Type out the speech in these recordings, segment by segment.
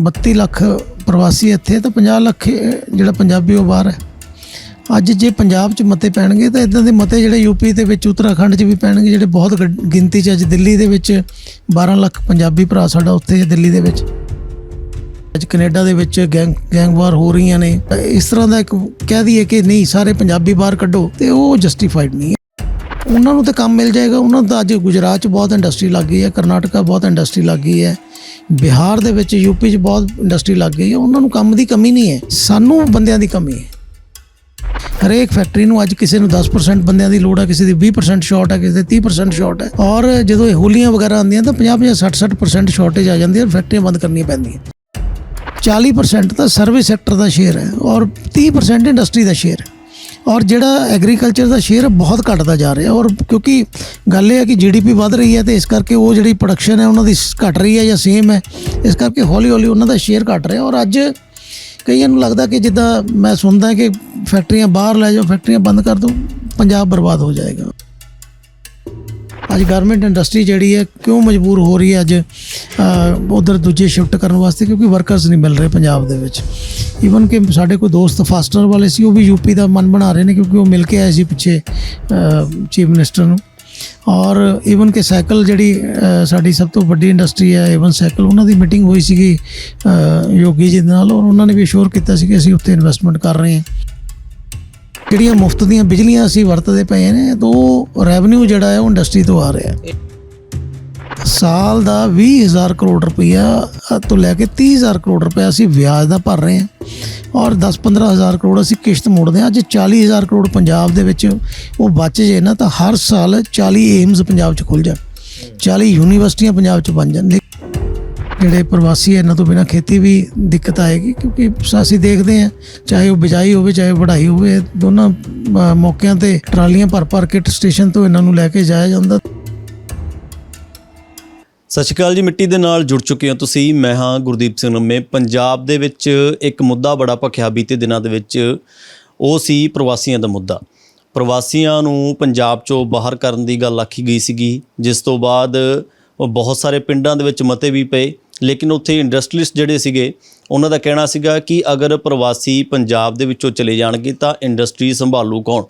32 ਲੱਖ ਪ੍ਰਵਾਸੀ ਇੱਥੇ ਤਾਂ 50 ਲੱਖ ਜਿਹੜਾ ਪੰਜਾਬੀ ਉਹ ਬਾਹਰ ਹੈ। ਅੱਜ ਜੇ ਪੰਜਾਬ 'ਚ ਮਤੇ ਪੈਣਗੇ ਤਾਂ ਇਦਾਂ ਦੇ ਮਤੇ ਜਿਹੜੇ ਯੂਪੀ ਦੇ ਵਿੱਚ, ਉੱਤਰਾਖੰਡ 'ਚ ਵੀ ਪੈਣਗੇ, ਜਿਹੜੇ ਬਹੁਤ ਗ- ਗਿਣਤੀ 'ਚ ਅੱਜ ਦਿੱਲੀ ਦੇ ਵਿੱਚ 12 ਲੱਖ ਪੰਜਾਬੀ ਭਰਾ ਸਾਡਾ ਉੱਥੇ ਹੈ ਦਿੱਲੀ ਦੇ ਵਿੱਚ। ਅੱਜ ਕੈਨੇਡਾ ਦੇ ਵਿੱਚ ਗੈਂਗ ਗੈਂਗਵਾਰ ਹੋ ਰਹੀਆਂ ਨੇ। ਇਸ ਤਰ੍ਹਾਂ ਦਾ ਇੱਕ ਕਹਿ ਦਈਏ ਕਿ ਨਹੀਂ, ਸਾਰੇ ਪੰਜਾਬੀ ਬਾਹਰ ਕੱਢੋ ਤੇ ਉਹ ਜਸਟੀਫਾਈਡ ਨਹੀਂ ਹੈ। ਉਹਨਾਂ ਨੂੰ ਤਾਂ ਕੰਮ ਮਿਲ ਜਾਏਗਾ, ਉਹਨਾਂ ਦਾ ਅੱਜ ਗੁਜਰਾਤ 'ਚ ਬਹੁਤ ਇੰਡਸਟਰੀ ਲੱਗ ਗਈ ਹੈ, ਕਰਨਾਟਕਾ ਬਹੁਤ ਇੰਡਸਟਰੀ ਲੱਗ ਗਈ ਹੈ। ਬਿਹਾਰ ਦੇ ਵਿੱਚ ਯੂਪੀ 'ਚ ਬਹੁਤ ਇੰਡਸਟਰੀ ਲੱਗ ਗਈ ਹੈ, ਉਹਨਾਂ ਨੂੰ ਕੰਮ ਦੀ ਕਮੀ ਨਹੀਂ ਹੈ, ਸਾਨੂੰ ਬੰਦਿਆਂ ਦੀ ਕਮੀ ਹੈ। ਹਰੇਕ ਫੈਕਟਰੀ ਨੂੰ ਅੱਜ ਕਿਸੇ ਨੂੰ 10% ਬੰਦਿਆਂ ਦੀ ਲੋੜ ਹੈ, ਕਿਸੇ ਦੀ 20% ਸ਼ਾਰਟ ਹੈ, ਕਿਸੇ ਦੀ 30% ਸ਼ਾਰਟ ਹੈ। ਔਰ ਜਦੋਂ ਇਹ ਹੋਲੀਆਂ ਵਗੈਰਾ ਆਉਂਦੀਆਂ ਤਾਂ 50-50 60-60% ਸ਼ਾਰਟੇਜ ਆ ਜਾਂਦੀ ਹੈ ਔਰ ਫੈਕਟਰੀਆਂ ਬੰਦ ਕਰਨੀਆਂ ਪੈਂਦੀਆਂ। 40% ਤਾਂ ਸਰਵਿਸ ਸੈਕਟਰ ਦਾ ਸ਼ੇਅਰ ਹੈ ਔਰ 30% ਇੰਡਸਟਰੀ ਦਾ ਸ਼ੇਅਰ ਹੈ। ਔਰ ਜਿਹੜਾ ਐਗਰੀਕਲਚਰ ਦਾ ਸ਼ੇਅਰ ਬਹੁਤ ਘਟਦਾ ਜਾ ਰਿਹਾ। ਔਰ ਕਿਉਂਕਿ ਗੱਲ ਇਹ ਹੈ ਕਿ ਜੀਡੀਪੀ ਵੱਧ ਰਹੀ ਹੈ ਤੇ ਇਸ ਕਰਕੇ ਉਹ ਜਿਹੜੀ ਪ੍ਰੋਡਕਸ਼ਨ ਹੈ, ਉਹਨਾਂ ਦੀ ਘਟ ਰਹੀ ਹੈ ਜਾਂ ਸੇਮ ਹੈ। ਇਸ ਕਰਕੇ ਹੌਲੀ ਹੌਲੀ ਉਹਨਾਂ ਦਾ ਸ਼ੇਅਰ ਘਟ ਰਿਹਾ। ਔਰ ਅੱਜ ਕਈਆਂ ਨੂੰ ਲੱਗਦਾ ਕਿ ਜਿੱਦਾਂ ਮੈਂ ਸੁਣਦਾ ਕਿ ਫੈਕਟਰੀਆਂ ਬਾਹਰ ਲੈ ਜਾਓ ਫੈਕਟਰੀਆਂ ਬੰਦ ਕਰ ਦਿਓ, ਪੰਜਾਬ ਬਰਬਾਦ ਹੋ ਜਾਏਗਾ। ਅੱਜ ਗਾਰਮੈਂਟ ਇੰਡਸਟਰੀ ਜਿਹੜੀ ਹੈ ਕਿਉਂ ਮਜਬੂਰ ਹੋ ਰਹੀ ਹੈ ਅੱਜ? ਉਧਰ ਦੂਜੇ ਸ਼ਿਫਟ ਕਰਨ ਵਾਸਤੇ ਕਿਉਂਕਿ ਵਰਕਰਸ ਨਹੀਂ ਮਿਲ ਰਹੇ ਪੰਜਾਬ ਦੇ ਵਿੱਚ। ਈਵਨ ਕਿ ਸਾਡੇ ਕੋਈ ਦੋਸਤ ਫਾਸਟਰ ਵਾਲੇ ਸੀ, ਉਹ ਵੀ ਯੂਪੀ ਦਾ ਮਨ ਬਣਾ ਰਹੇ ਨੇ ਕਿਉਂਕਿ ਉਹ ਮਿਲ ਕੇ ਆਏ ਸੀ ਪਿੱਛੇ ਚੀਫ ਮਿਨਿਸਟਰ ਨੂੰ। ਔਰ ਈਵਨ ਕਿ ਸਾਈਕਲ ਜਿਹੜੀ ਸਾਡੀ ਸਭ ਤੋਂ ਵੱਡੀ ਇੰਡਸਟਰੀ ਹੈ ਈਵਨ ਸਾਈਕਲ ਉਹਨਾਂ ਦੀ ਮੀਟਿੰਗ ਹੋਈ ਸੀਗੀ ਯੋਗੀ ਜੀ ਦੇ ਨਾਲ, ਔਰ ਉਹਨਾਂ ਨੇ ਵੀ ਅਸ਼ੋਰ ਕੀਤਾ ਸੀ ਕਿ ਅਸੀਂ ਉੱਥੇ ਇਨਵੈਸਟਮੈਂਟ ਕਰ ਰਹੇ ਹਾਂ। ਜਿਹੜੀਆਂ ਮੁਫਤ ਦੀਆਂ ਬਿਜਲੀਆਂ ਅਸੀਂ ਵਰਤਦੇ ਪਏ ਨੇ, ਤਾਂ ਉਹ ਰੈਵਨਿਊ ਜਿਹੜਾ ਹੈ ਉਹ ਇੰਡਸਟਰੀ ਤੋਂ ਆ ਰਿਹਾ ਹੈ। ਸਾਲ ਦਾ 20000 ਕਰੋੜ ਰੁਪਈਆ, ਤੋਂ ਲੈ ਕੇ 30000 ਕਰੋੜ ਰੁਪਇਆ ਅਸੀਂ ਵਿਆਜ ਦਾ ਭਰ ਰਹੇ ਹਾਂ। ਔਰ 10-15000 ਕਰੋੜ ਅਸੀਂ ਕਿਸ਼ਤ ਮੋੜਦੇ ਹਾਂ। ਅੱਜ 40000 ਕਰੋੜ ਪੰਜਾਬ ਦੇ ਵਿੱਚ ਉਹ ਬਚ ਜੇ ਨਾ, ਤਾਂ ਹਰ ਸਾਲ 40 ਏਮਸ ਪੰਜਾਬ 'ਚ ਖੁੱਲ ਜਾਣ। 40 ਯੂਨੀਵਰਸਿਟੀਆਂ ਪੰਜਾਬ 'ਚ ਬਣ ਜਾਣ। ਜਿਹੜੇ ਪ੍ਰਵਾਸੀ ਇਹਨਾਂ ਤੋਂ ਬਿਨਾ ਖੇਤੀ ਵੀ ਦਿੱਕਤ ਆਏਗੀ, ਕਿਉਂਕਿ ਅਸੀਂ ਦੇਖਦੇ ਹਾਂ, ਚਾਹੇ ਉਹ ਬਿਜਾਈ ਹੋਵੇ, ਚਾਹੇ ਵਢਾਈ ਹੋਵੇ, ਦੋਨਾਂ ਮੌਕਿਆਂ ਤੇ ਟਰਾਲੀਆਂ ਭਰ ਭਰ ਕੇ ਸਟੇਸ਼ਨ ਤੋਂ ਇਹਨਾਂ ਨੂੰ ਲੈ ਕੇ ਜਾਇਆ ਜਾਂਦਾ। ਸਤਿ ਸ਼੍ਰੀ ਅਕਾਲ ਜੀ, ਮਿੱਟੀ ਦੇ ਨਾਲ ਜੁੜ ਚੁੱਕੇ ਹੋ ਤੁਸੀਂ, ਮੈਂ ਹਾਂ ਗੁਰਦੀਪ ਸਿੰਘ ਨੰਮੇ ਪੰਜਾਬ ਦੇ ਵਿੱਚ ਇੱਕ ਮੁੱਦਾ ਬੜਾ ਭਖਿਆ ਬੀਤੇ ਦਿਨਾਂ ਦੇ ਵਿੱਚ, ਉਹ ਸੀ ਪ੍ਰਵਾਸੀਆਂ ਦਾ ਮੁੱਦਾ। ਪ੍ਰਵਾਸੀਆਂ ਨੂੰ ਪੰਜਾਬ ਚੋਂ ਬਾਹਰ ਕਰਨ ਦੀ ਗੱਲ ਆਖੀ ਗਈ ਸੀਗੀ, ਜਿਸ ਤੋਂ ਬਾਅਦ ਉਹ ਬਹੁਤ ਸਾਰੇ ਪਿੰਡਾਂ ਦੇ ਵਿੱਚ ਮਤੇ ਵੀ ਪਏ। ਲੇਕਿਨ ਉੱਥੇ ਇੰਡਸਟਰੀਲਿਸਟ ਜਿਹੜੇ ਸੀਗੇ, ਉਹਨਾਂ ਦਾ ਕਹਿਣਾ ਸੀਗਾ ਕਿ ਅਗਰ ਪ੍ਰਵਾਸੀ ਪੰਜਾਬ ਦੇ ਵਿੱਚੋਂ ਚਲੇ ਜਾਣਗੇ ਤਾਂ ਇੰਡਸਟਰੀ ਸੰਭਾਲੂ ਕੌਣ?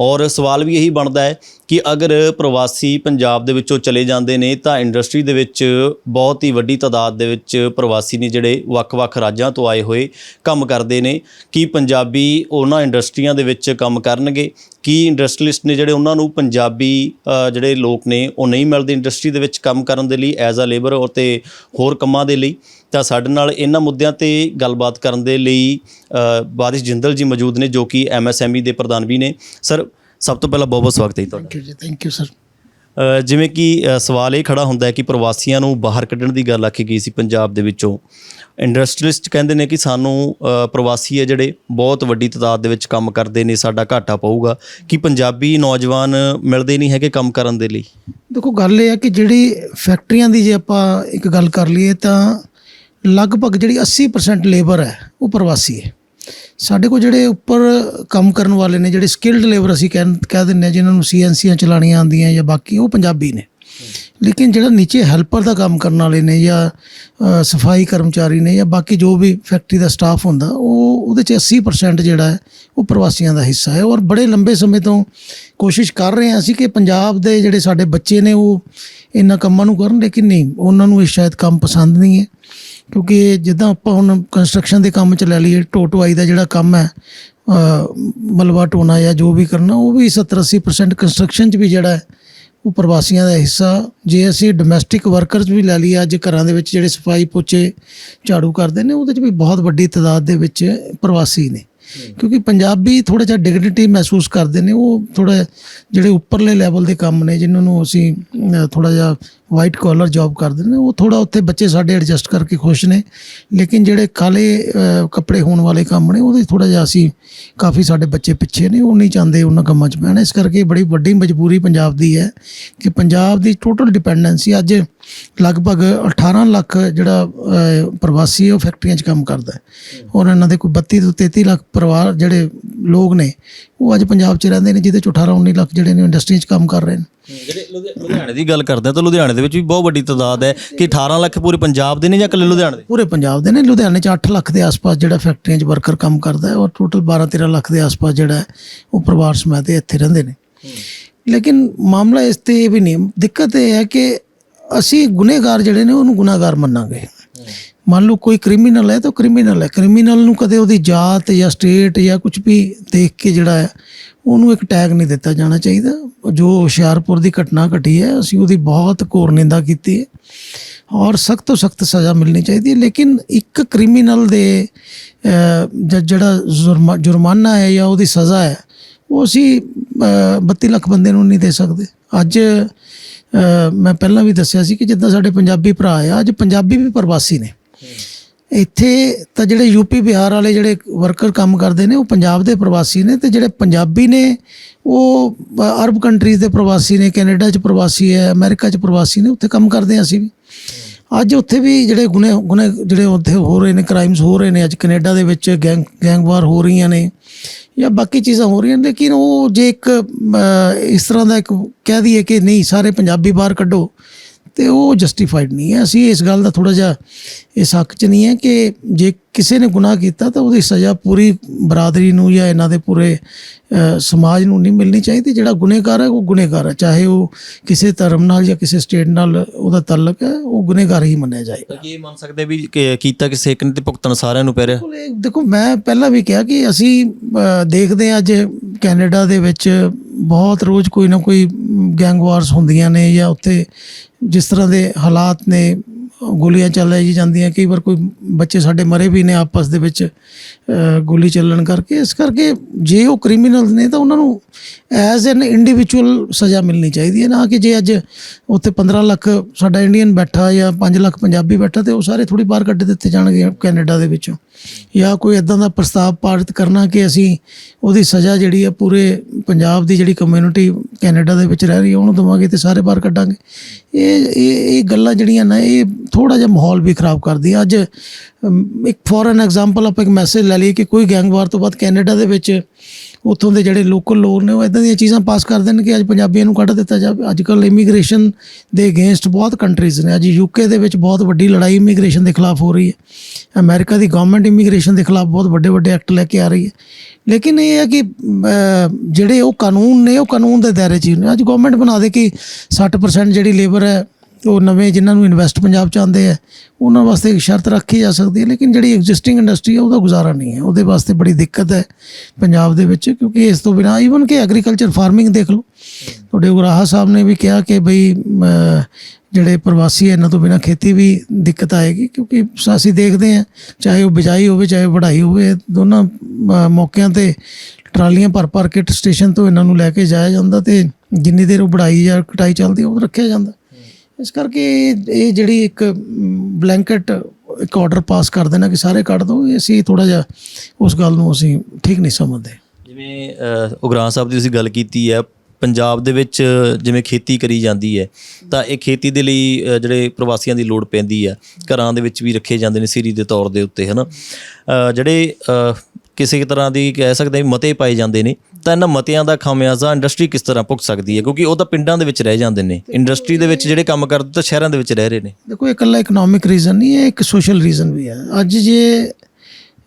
ਔਰ ਸਵਾਲ ਵੀ ਇਹੀ ਬਣਦਾ ਹੈ ਕਿ ਅਗਰ ਪ੍ਰਵਾਸੀ ਪੰਜਾਬ ਦੇ ਵਿੱਚੋਂ ਚਲੇ ਜਾਂਦੇ ਨੇ ਤਾਂ ਇੰਡਸਟਰੀ ਦੇ ਵਿੱਚ ਬਹੁਤ ਹੀ ਵੱਡੀ ਤਾਦਾਦ ਦੇ ਵਿੱਚ ਪ੍ਰਵਾਸੀ ਨੇ ਜਿਹੜੇ ਵੱਖ-ਵੱਖ ਰਾਜਾਂ ਤੋਂ ਆਏ ਹੋਏ ਕੰਮ ਕਰਦੇ ਨੇ। ਕੀ ਪੰਜਾਬੀ ਉਹਨਾਂ ਇੰਡਸਟਰੀਆਂ ਦੇ ਵਿੱਚ ਕੰਮ ਕਰਨਗੇ? ਕੀ ਇੰਡਸਟਰੀਲਿਸਟ ਨੇ ਜਿਹੜੇ ਉਹਨਾਂ ਨੂੰ ਪੰਜਾਬੀ ਜਿਹੜੇ ਲੋਕ ਨੇ ਉਹ ਨਹੀਂ ਮਿਲਦੇ ਇੰਡਸਟਰੀ ਦੇ ਵਿੱਚ ਕੰਮ ਕਰਨ ਦੇ ਲਈ ਐਜ਼ ਅ ਲੇਬਰ ਔਰ ਤੇ ਹੋਰ ਕੰਮਾਂ ਦੇ ਲਈ? ਤਾਂ ਸਾਡੇ ਨਾਲ ਇਹਨਾਂ ਮੁੱਦਿਆਂ ਤੇ ਗੱਲਬਾਤ ਕਰਨ ਦੇ ਲਈ ਅ, ਬਾਰਿਸ਼ ਜਿੰਦਲ ਜੀ ਮੌਜੂਦ ਨੇ ਜੋ ਕਿ ਐਮਐਸਐਮਈ ਦੇ ਪ੍ਰਧਾਨ ਵੀ ਨੇ। ਸਰ ਸਭ ਤੋਂ ਪਹਿਲਾਂ ਬਹੁਤ ਬਹੁਤ ਸਵਾਗਤ ਹੈ ਜੀ ਤੁਹਾਡਾ thank you ji thank you sir ਅ, ਜਿਵੇਂ ਕਿ ਅ, ਸਵਾਲ ਇਹ ਖੜਾ ਹੁੰਦਾ ਹੈ ਕਿ ਪ੍ਰਵਾਸੀਆਂ ਨੂੰ ਬਾਹਰ ਕੱਢਣ ਦੀ ਗੱਲ ਆਖੀ ਗਈ ਸੀ ਪੰਜਾਬ ਦੇ ਵਿੱਚੋਂ। ਇੰਡਸਟਰੀਲਿਸਟ ਕਹਿੰਦੇ ਨੇ ਕਿ ਸਾਨੂੰ ਅ, ਪ੍ਰਵਾਸੀ ਹੈ ਜਿਹੜੇ ਬਹੁਤ ਵੱਡੀ ਤਾਦਾਦ ਦੇ ਵਿੱਚ ਕੰਮ ਕਰਦੇ ਨੇ ਸਾਡਾ ਘਾਟਾ ਪਊਗਾ। ਕਿ ਪੰਜਾਬੀ ਨੌਜਵਾਨ ਮਿਲਦੇ ਨਹੀਂ ਹੈਗੇ ਕੰਮ ਕਰਨ ਦੇ ਲਈ? ਦੇਖੋ ਗੱਲ ਇਹ ਹੈ ਕਿ ਜਿਹੜੀ ਫੈਕਟਰੀਆਂ ਦੀ ਜੇ ਆਪਾਂ ਇੱਕ ਗੱਲ ਕਰ ਲਈਏ ਤਾਂ ਲਗਭਗ ਜਿਹੜੀ 80% ਲੇਬਰ ਹੈ ਉਹ ਪ੍ਰਵਾਸੀ ਹੈ। ਸਾਡੇ ਕੋਲ ਜਿਹੜੇ ਉੱਪਰ ਕੰਮ ਕਰਨ ਵਾਲੇ ਨੇ, ਜਿਹੜੇ ਸਕਿਲਡ ਲੇਬਰ ਅਸੀਂ ਕਹਿ ਕਹਿ ਦਿੰਦੇ ਹਾਂ, ਜਿਨ੍ਹਾਂ ਨੂੰ ਸੀਐਨਸੀਆਂ ਚਲਾਣੀਆਂ ਆਉਂਦੀਆਂ ਜਾਂ ਬਾਕੀ, ਉਹ ਪੰਜਾਬੀ ਨੇ। ਲੇਕਿਨ ਜਿਹੜਾ ਨੀਚੇ ਹੈਲਪਰ ਦਾ ਕੰਮ ਕਰਨ ਵਾਲੇ ਨੇ ਜਾਂ ਸਫ਼ਾਈ ਕਰਮਚਾਰੀ ਨੇ ਜਾਂ ਬਾਕੀ ਜੋ ਵੀ ਫੈਕਟਰੀ ਦਾ ਸਟਾਫ ਹੁੰਦਾ, ਉਹ, ਉਹਦੇ ਚ 80% ਜਿਹੜਾ ਹੈ, ਉਹ ਪ੍ਰਵਾਸੀਆਂ ਦਾ ਹਿੱਸਾ ਹੈ। ਔਰ ਬੜੇ ਲੰਬੇ ਸਮੇਂ ਤੋਂ ਕੋਸ਼ਿਸ਼ ਕਰ ਰਹੇ ਹਾਂ ਅਸੀਂ ਕਿ ਪੰਜਾਬ ਦੇ ਜਿਹੜੇ ਸਾਡੇ ਬੱਚੇ ਨੇ, ਉਹ ਇਹਨਾਂ ਕੰਮਾਂ ਨੂੰ ਕਰਨ, ਲੇਕਿਨ ਨਹੀਂ, ਉਹਨਾਂ ਨੂੰ ਇਹ ਸ਼ਾਇਦ ਕੰਮ ਪਸੰਦ ਨਹੀਂ ਹੈ। ਕਿਉਂਕਿ ਜਿੱਦਾਂ ਆਪਾਂ ਹੁਣ ਕੰਸਟਰਕਸ਼ਨ ਦੇ ਕੰਮ ਚ ਲੈ ਲਈਏ, ਟੋਟਵਾਈ ਦਾ ਜਿਹੜਾ ਕੰਮ ਹੈ ਮਲਵਾ ਮਲਬਾ ਟੋਨਾ ਜਾਂ ਜੋ ਵੀ ਕਰਨਾ, ਉਹ ਵੀ 70 80% ਕੰਸਟਰਕਸ਼ਨ ਚ ਵੀ ਜਿਹੜਾ ਹੈ, ਉਹ ਪ੍ਰਵਾਸੀਆਂ ਦਾ ਹਿੱਸਾ। ਜੇ ਅਸੀਂ ਡੋਮੈਸਟਿਕ ਵਰਕਰਸ ਵੀ ਲੈ ਲਈਏ, ਅੱਜ ਘਰਾਂ ਦੇ ਵਿੱਚ ਜਿਹੜੇ ਸਫ਼ਾਈ ਪੋਚੇ ਝਾੜੂ ਕਰਦੇ ਨੇ, ਉਹਦੇ ਚ ਵੀ ਬਹੁਤ ਵੱਡੀ ਤਾਦਾਦ ਦੇ ਵਿੱਚ ਪ੍ਰਵਾਸੀ ਨੇ। ਕਿਉਂਕਿ ਪੰਜਾਬੀ ਥੋੜਾ ਜਿਹਾ ਡਿਗਨਿਟੀ ਮਹਿਸੂਸ ਕਰਦੇ ਨੇ, ਉਹ ਥੋੜਾ ਜਿਹੜੇ ਉੱਪਰਲੇ ਲੈਵਲ ਦੇ ਕੰਮ ਨੇ, ਜਿਨ੍ਹਾਂ ਨੂੰ ਅਸੀਂ ਥੋੜਾ ਜਿਹਾ ਵਾਈਟ ਕਾਲਰ ਜੌਬ ਕਰਦੇ ਨੇ, ਉਹ ਥੋੜਾ ਉੱਥੇ ਬੱਚੇ ਸਾਡੇ ਐਡਜਸਟ ਕਰਕੇ ਖੁਸ਼ ਨੇ। ਲੇਕਿਨ ਜਿਹੜੇ ਕਾਲੇ ਕੱਪੜੇ ਹੋਣ ਵਾਲੇ ਕੰਮ ਨੇ, ਉਹਦੇ ਥੋੜਾ ਜਿਹਾ ਅਸੀਂ ਕਾਫੀ ਸਾਡੇ ਬੱਚੇ ਪਿੱਛੇ ਨੇ, ਉਹ ਨਹੀਂ ਚਾਹੁੰਦੇ ਉਹਨਾਂ ਕੰਮਾਂ 'ਚ ਪੈਣਾ। ਇਸ ਕਰਕੇ ਬੜੀ ਵੱਡੀ ਮਜਬੂਰੀ ਪੰਜਾਬ ਦੀ ਹੈ ਕਿ ਪੰਜਾਬ ਦੀ ਟੋਟਲ ਡਿਪੈਂਡੈਂਸੀ ਅੱਜ ਲਗਭਗ 18 ਲੱਖ ਜਿਹੜਾ ਪ੍ਰਵਾਸੀ ਉਹ ਫੈਕਟਰੀਆਂ 'ਚ ਕੰਮ ਕਰਦਾ ਹੈ। ਔਰ ਇਹਨਾਂ ਦੇ ਕੋਈ 32 ਤੋਂ 33 ਲੱਖ ਪਰਿਵਾਰ ਜਿਹੜੇ ਲੋਕ ਨੇ ਉਹ ਅੱਜ ਪੰਜਾਬ 'ਚ ਰਹਿੰਦੇ ਨੇ ਜਿਹਦੇ 'ਚ 18 19 ਲੱਖ ਜਿਹੜੇ ਨੇ ਇੰਡਸਟਰੀ 'ਚ ਕੰਮ ਕਰ ਰਹੇ ਨੇ। ਜਿਹੜੇ ਲੁਧਿਆਣੇ ਦੀ ਗੱਲ ਕਰਦੇ ਆ ਤਾਂ ਲੁਧਿਆਣੇ ਦੇ ਵਿੱਚ ਵੀ ਬਹੁਤ ਵੱਡੀ ਤਾਦਾਦ ਹੈ ਕਿ 18 ਲੱਖ ਪੂਰੇ ਪੰਜਾਬ ਦੇ ਨੇ ਜਾਂ ਇਕੱਲੇ ਲੁਧਿਆਣੇ ਦੇ? ਪੂਰੇ ਪੰਜਾਬ ਦੇ ਨੇ ਲੁਧਿਆਣੇ 'ਚ 8 ਲੱਖ ਦੇ ਆਸ-ਪਾਸ ਜਿਹੜਾ ਫੈਕਟਰੀਆਂ 'ਚ ਵਰਕਰ ਕੰਮ ਕਰਦਾ ਹੈ ਔਰ ਟੋਟਲ 12-13 ਲੱਖ ਦੇ ਆਸ-ਪਾਸ ਜਿਹੜਾ ਉਹ ਪਰਿਵਾਰ ਸਮੇਤ ਇੱਥੇ ਰਹਿੰਦੇ ਨੇ। ਲੇਕਿਨ ਮਾਮਲਾ ਇਸ ਤੇ ਇਹ ਵੀ ਨਹੀਂ ਦਿੱਕਤ ਇਹ ਹੈ ਕਿ ਅਸੀਂ ਗੁਨੇਗਾਰ ਜਿਹੜੇ ਨੇ ਉਹਨੂੰ ਗੁਨਾਹਗਾਰ ਮੰਨਾਂਗੇ। ਮੰਨ ਲਓ ਕੋਈ ਕ੍ਰਿਮੀਨਲ ਹੈ ਤਾਂ ਕ੍ਰਿਮੀਨਲ ਹੈ। ਕ੍ਰਿਮੀਨਲ ਨੂੰ ਕਦੇ ਉਹਦੀ ਜਾਤ ਜਾਂ ਸਟੇਟ ਜਾਂ ਕੁਝ ਵੀ ਦੇਖ ਕੇ ਜਿਹੜਾ ਹੈ ਉਹਨੂੰ ਇੱਕ ਟੈਗ ਨਹੀਂ ਦਿੱਤਾ ਜਾਣਾ ਚਾਹੀਦਾ। ਜੋ ਹੁਸ਼ਿਆਰਪੁਰ ਦੀ ਘਟਨਾ ਘਟੀ ਹੈ ਅਸੀਂ ਉਹਦੀ ਬਹੁਤ ਘੋਰ ਨਿੰਦਾ ਕੀਤੀ ਹੈ ਔਰ ਸਖਤ ਤੋਂ ਸਖਤ ਸਜ਼ਾ ਮਿਲਣੀ ਚਾਹੀਦੀ ਹੈ। ਲੇਕਿਨ ਇੱਕ ਕ੍ਰਿਮੀਨਲ ਦੇ ਜ- ਜਿਹੜਾ ਜੁਰਮਾ- ਜੁਰਮਾਨਾ ਹੈ ਜਾਂ ਉਹਦੀ ਸਜ਼ਾ ਹੈ ਉਹ ਅਸੀਂ ਅਹ, 32 ਲੱਖ ਬੰਦੇ ਨੂੰ ਨਹੀਂ ਦੇ ਸਕਦੇ। ਅੱਜ ਮੈਂ ਪਹਿਲਾਂ ਵੀ ਦੱਸਿਆ ਸੀ ਕਿ ਜਿੱਦਾਂ ਸਾਡੇ ਪੰਜਾਬੀ ਭਰਾ ਆ, ਅੱਜ ਪੰਜਾਬੀ ਵੀ ਪ੍ਰਵਾਸੀ ਨੇ। ਇੱਥੇ ਤਾਂ ਜਿਹੜੇ ਯੂਪੀ ਬਿਹਾਰ ਵਾਲੇ ਜਿਹੜੇ ਵਰਕਰ ਕੰਮ ਕਰਦੇ ਨੇ, ਉਹ ਪੰਜਾਬ ਦੇ ਪ੍ਰਵਾਸੀ ਨੇ ਤੇ ਜਿਹੜੇ ਪੰਜਾਬੀ ਨੇ, ਉਹ ਅਰਬ ਕੰਟਰੀਜ਼ ਦੇ ਪ੍ਰਵਾਸੀ ਨੇ, ਕੈਨੇਡਾ 'ਚ ਪ੍ਰਵਾਸੀ ਹੈ, ਅਮਰੀਕਾ 'ਚ ਪ੍ਰਵਾਸੀ ਨੇ, ਉੱਥੇ ਕੰਮ ਕਰਦੇ ਹਾਂ ਅਸੀਂ ਵੀ। ਅੱਜ ਉੱਥੇ ਵੀ ਜਿਹੜੇ ਗੁਨੇ ਗੁਨੇ ਜਿਹੜੇ ਉੱਥੇ ਹੋ ਰਹੇ ਨੇ ਕ੍ਰਾਈਮਸ ਹੋ ਰਹੇ ਨੇ, ਅੱਜ ਕੈਨੇਡਾ ਦੇ ਵਿੱਚ ਗੈਂਗ ਗੈਂਗਵਾਰ ਹੋ ਰਹੀਆਂ ਨੇ। ਜਾਂ ਬਾਕੀ ਚੀਜ਼ਾਂ ਹੋ ਰਹੀਆਂ ਲੇਕਿਨ ਉਹ ਜੇ ਇੱਕ ਇਸ ਤਰ੍ਹਾਂ ਦਾ ਇੱਕ ਕਹਿ ਦਈਏ ਕਿ ਨਹੀਂ, ਸਾਰੇ ਪੰਜਾਬੀ ਬਾਹਰ ਕੱਢੋ। ਤੇ ਉਹ ਜਸਟੀਫਾਈਡ ਨਹੀਂ ਹੈ। ਅਸੀਂ ਇਸ ਗੱਲ ਦਾ ਥੋੜਾ ਜਿਹਾ ਇਸ ਹੱਕ 'ਚ ਨਹੀਂ ਹੈ ਕਿ ਜੇ ਕਿਸੇ ਨੇ ਗੁਨਾਹ ਕੀਤਾ ਤਾਂ ਉਹਦੀ ਸਜ਼ਾ ਪੂਰੀ ਬਰਾਦਰੀ ਨੂੰ ਜਾਂ ਇਹਨਾਂ ਦੇ ਪੂਰੇ ਸਮਾਜ ਨੂੰ ਨਹੀਂ ਮਿਲਣੀ ਚਾਹੀਦੀ। ਜਿਹੜਾ ਗੁਨੇਗਾਰ ਹੈ ਉਹ ਗੁਨੇਗਾਰ ਹੈ। ਚਾਹੇ ਉਹ ਕਿਸੇ ਧਰਮ ਨਾਲ ਜਾਂ ਕਿਸੇ ਸਟੇਟ ਨਾਲ ਉਹਦਾ ਤਾਲੁਕ ਹੈ ਉਹ ਗੁਨੇਗਾਰ ਹੀ ਮੰਨਿਆ ਜਾਏਗਾ ਇਹ ਮੰਨ ਸਕਦੇ ਵੀ ਕੀਤਾ ਕਿਸੇ ਇੱਕ ਨੇ ਤੇ ਭੁਗਤਣ ਸਾਰਿਆਂ ਨੂੰ ਪੈ ਰਿਹਾ ਦੇਖੋ ਮੈਂ ਪਹਿਲਾਂ ਵੀ ਕਿਹਾ ਕਿ ਅਸੀਂ ਦੇਖਦੇ ਹਾਂ ਅੱਜ ਕੈਨੇਡਾ ਦੇ ਵਿੱਚ ਬਹੁਤ ਰੋਜ਼ ਕੋਈ ਨਾ ਕੋਈ ਗੈਂਗ ਵਾਰਸ ਹੁੰਦੀਆਂ ਨੇ ਜਾਂ ਉੱਥੇ ਜਿਸ ਤਰ੍ਹਾਂ ਦੇ ਹਾਲਾਤ ਨੇ ਗੋਲੀਆਂ ਚੱਲ ਰਹੀ ਜਾਂਦੀਆਂ, ਕਈ ਵਾਰ ਕੋਈ ਬੱਚੇ ਸਾਡੇ ਮਰੇ ਵੀ ਨੇ ਆਪਸ ਦੇ ਵਿੱਚ ਗੋਲੀ ਚੱਲਣ ਕਰਕੇ, ਇਸ ਕਰਕੇ ਜੇ ਉਹ ਕ੍ਰਿਮੀਨਲਸ ਨੇ ਤਾਂ ਉਹਨਾਂ ਨੂੰ ਐਜ਼ ਐਨ ਇੰਡੀਵਿਜੂਅਲ ਸਜ਼ਾ ਮਿਲਣੀ ਚਾਹੀਦੀ ਹੈ, ਨਾ ਕਿ ਜੇ ਅੱਜ ਉੱਥੇ 15 ਲੱਖ ਸਾਡਾ ਇੰਡੀਅਨ ਬੈਠਾ ਜਾਂ 5 ਲੱਖ ਪੰਜਾਬੀ ਬੈਠਾ ਤੇ ਉਹ ਸਾਰੇ ਥੋੜੀ ਬਾਹਰ ਕੱਢ ਦਿੱਤੇ ਜਾਣਗੇ ਕੈਨੇਡਾ ਦੇ ਵਿੱਚੋਂ। ਜਾਂ ਕੋਈ ਇਦਾਂ ਦਾ ਪ੍ਰਸਤਾਵ ਪਾਰਿਤ ਕਰਨਾ ਕਿ ਅਸੀਂ ਉਹਦੀ ਸਜ਼ਾ ਜਿਹੜੀ ਹੈ ਪੂਰੇ ਪੰਜਾਬ ਦੀ ਜਿਹੜੀ ਕਮਿਊਨਿਟੀ ਕੈਨੇਡਾ ਦੇ ਵਿੱਚ ਰਹਿ ਰਹੀ ਹੈ, ਉਹਨੂੰ ਦਵਾਂਗੇ ਤੇ ਸਾਰੇ ਬਾਹਰ ਕੱਢਾਂਗੇ। ਇਹ ਇਹ ਇਹ ਗੱਲਾਂ ਜਿਹੜੀਆਂ ਨਾ, ਇਹ ਥੋੜਾ ਜਿਹਾ ਮਾਹੌਲ ਵੀ ਖਰਾਬ ਕਰਦੀ ਹੈ। ਅੱਜ ਇੱਕ ਫੋਰਨ ਐਗਜ਼ਾਮਪਲ ਆਪਾਂ ਇੱਕ ਮੈਸੇਜ ਲੈ ਲਈਏ ਕਿ ਕੋਈ ਗੈਂਗਵਾਰ ਤੋਂ ਬਾਅਦ ਕੈਨੇਡਾ ਦੇ ਵਿੱਚ ਉੱਥੋਂ ਦੇ ਜਿਹੜੇ ਲੋਕਲ ਲੋਕ ਨੇ ਉਹ ਇਦਾਂ ਦੀਆਂ ਚੀਜ਼ਾਂ ਪਾਸ ਕਰ ਦੇਣ ਕਿ ਅੱਜ ਪੰਜਾਬੀਆਂ ਨੂੰ ਕੱਢ ਦਿੱਤਾ ਜਾਵੇ। ਅੱਜ ਕੱਲ ਇਮੀਗ੍ਰੇਸ਼ਨ ਦੇ ਅਗੇਂਸਟ ਬਹੁਤ ਕੰਟਰੀਜ਼ ਨੇ। ਅੱਜ ਯੂਕੇ ਦੇ ਵਿੱਚ ਬਹੁਤ ਵੱਡੀ ਲੜਾਈ ਇਮੀਗ੍ਰੇਸ਼ਨ ਦੇ ਖਿਲਾਫ ਹੋ ਰਹੀ ਹੈ। ਅਮਰੀਕਾ ਦੀ ਗਵਰਨਮੈਂਟ ਇਮੀਗ੍ਰੇਸ਼ਨ ਦੇ ਖਿਲਾਫ ਬਹੁਤ ਵੱਡੇ ਵੱਡੇ ਐਕਟ ਲੈ ਕੇ ਆ ਰਹੀ ਹੈ। ਲੇਕਿਨ ਇਹ ਹੈ ਕਿ ਜਿਹੜੇ ਉਹ ਕਾਨੂੰਨ ਨੇ, ਉਹ ਕਾਨੂੰਨ ਦੇ ਦਾਇਰੇ 'ਚ ਹੀ ਨੇ। ਅੱਜ ਗਵਰਨਮੈਂਟ ਬਣਾ ਦੇ ਕਿ 60% ਜਿਹੜੀ ਲੇਬਰ ਹੈ ਉਹ ਨਵੇਂ ਜਿਨ੍ਹਾਂ ਨੂੰ ਇਨਵੈਸਟ ਪੰਜਾਬ ਚ ਆਉਂਦੇ ਆ, ਉਹਨਾਂ ਵਾਸਤੇ ਇੱਕ ਸ਼ਰਤ ਰੱਖੀ ਜਾ ਸਕਦੀ ਹੈ, ਲੇਕਿਨ ਜਿਹੜੀ ਐਗਜ਼ਿਸਟਿੰਗ ਇੰਡਸਟਰੀ ਹੈ ਉਹਦਾ ਗੁਜ਼ਾਰਾ ਨਹੀਂ ਹੈ। ਉਹਦੇ ਵਾਸਤੇ ਬੜੀ ਦਿੱਕਤ ਹੈ ਪੰਜਾਬ ਦੇ ਵਿੱਚ, ਕਿਉਂਕਿ ਇਸ ਤੋਂ ਬਿਨਾ ਈਵਨ ਕਿ ਐਗਰੀਕਲਚਰ ਫਾਰਮਿੰਗ ਦੇਖ ਲਓ। ਤੁਹਾਡੇ ਉਗਰਾਹਾ ਸਾਹਿਬ ਨੇ ਵੀ ਕਿਹਾ ਕਿ ਬਈ ਜਿਹੜੇ ਪ੍ਰਵਾਸੀ ਇਹਨਾਂ ਤੋਂ ਬਿਨਾ ਖੇਤੀ ਵੀ ਦਿੱਕਤ ਆਏਗੀ, ਕਿਉਂਕਿ ਅਸੀਂ ਦੇਖਦੇ ਹਾਂ, ਚਾਹੇ ਉਹ ਬਿਜਾਈ ਹੋਵੇ, ਚਾਹੇ ਵਢਾਈ ਹੋਵੇ, ਦੋਨਾਂ ਮੌਕਿਆਂ ਤੇ ਟਰਾਲੀਆਂ ਭਰ ਭਰ ਕੇ ਸਟੇਸ਼ਨ ਤੋਂ ਇਹਨਾਂ ਨੂੰ ਲੈ ਕੇ ਜਾਇਆ ਜਾਂਦਾ ਤੇ ਜਿੰਨੀ ਦੇਰ ਉਹ ਵਢਾਈ ਜਾਂ ਕਟਾਈ ਚੱਲਦੀ ਉਹ ਰੱਖਿਆ ਜਾਂਦਾ। ਇਸ ਕਰਕੇ ਇਹ- ਜਿਹੜੀ ਇੱਕ ਬਲੈਂਕਟ ਇੱਕ ਆਰਡਰ ਪਾਸ ਕਰ ਦੇਣਾ ਕਿ ਸਾਰੇ ਕੱਢ ਦਿਓ ਅਸੀਂ ਥੋੜਾ ਜਿਹਾ ਉਸ ਗੱਲ ਨੂੰ ਅਸੀਂ ਠੀਕ ਨਹੀਂ ਸਮਝਦੇ। ਜਿਵੇਂ ਅ, ਸਾਹਿਬ ਦੀ ਤੁਸੀਂ ਗੱਲ ਕੀਤੀ ਹੈ ਪੰਜਾਬ ਦੇ ਵਿੱਚ ਜਿਵੇਂ ਖੇਤੀ ਕਰੀ ਜਾਂਦੀ ਹੈ ਤਾਂ ਇਹ ਖੇਤੀ ਦੇ ਲਈ ਜਿਹੜੇ ਪ੍ਰਵਾਸੀਆਂ ਦੀ ਲੋੜ ਪੈਂਦੀ ਹੈ ਘਰਾਂ ਦੇ ਵਿੱਚ ਵੀ ਰੱਖੇ ਜਾਂਦੇ ਨੇ ਸਿਰੀ ਦੇ ਤੌਰ ਦੇ ਉੱਤੇ ਹਨਾ? ਅ, ਜਿਹੜੇ ਕਿਸੇ ਤਰ੍ਹਾਂ ਦੀ ਕਹਿ ਸਕਦੇ ਮਤੇ ਪਾਏ ਜਾਂਦੇ ਨੇ ਤਾਂ ਇਹਨਾਂ ਮਤਿਆਂ ਦਾ ਖਾਮਿਆਜ਼ਾ ਇੰਡਸਟਰੀ ਕਿਸ ਤਰ੍ਹਾਂ ਭੁਗਤ ਸਕਦੀ ਹੈ? ਕਿਉਂਕਿ ਉਹ ਤਾਂ ਪਿੰਡਾਂ ਦੇ ਵਿੱਚ ਰਹਿ ਜਾਂਦੇ ਨੇ। ਇੰਡਸਟਰੀ ਦੇ ਵਿੱਚ ਜਿਹੜੇ ਕੰਮ ਕਰਦੇ ਤਾਂ ਸ਼ਹਿਰਾਂ ਦੇ ਵਿੱਚ ਰਹਿ ਰਹੇ ਨੇ। ਦੇਖੋ ਇਹ ਇਕੱਲਾ ਇਕਨੋਮਿਕ ਰੀਜ਼ਨ ਨਹੀਂ ਹੈ ਇੱਕ ਸੋਸ਼ਲ ਰੀਜ਼ਨ ਵੀ ਹੈ। ਅੱਜ ਜੇ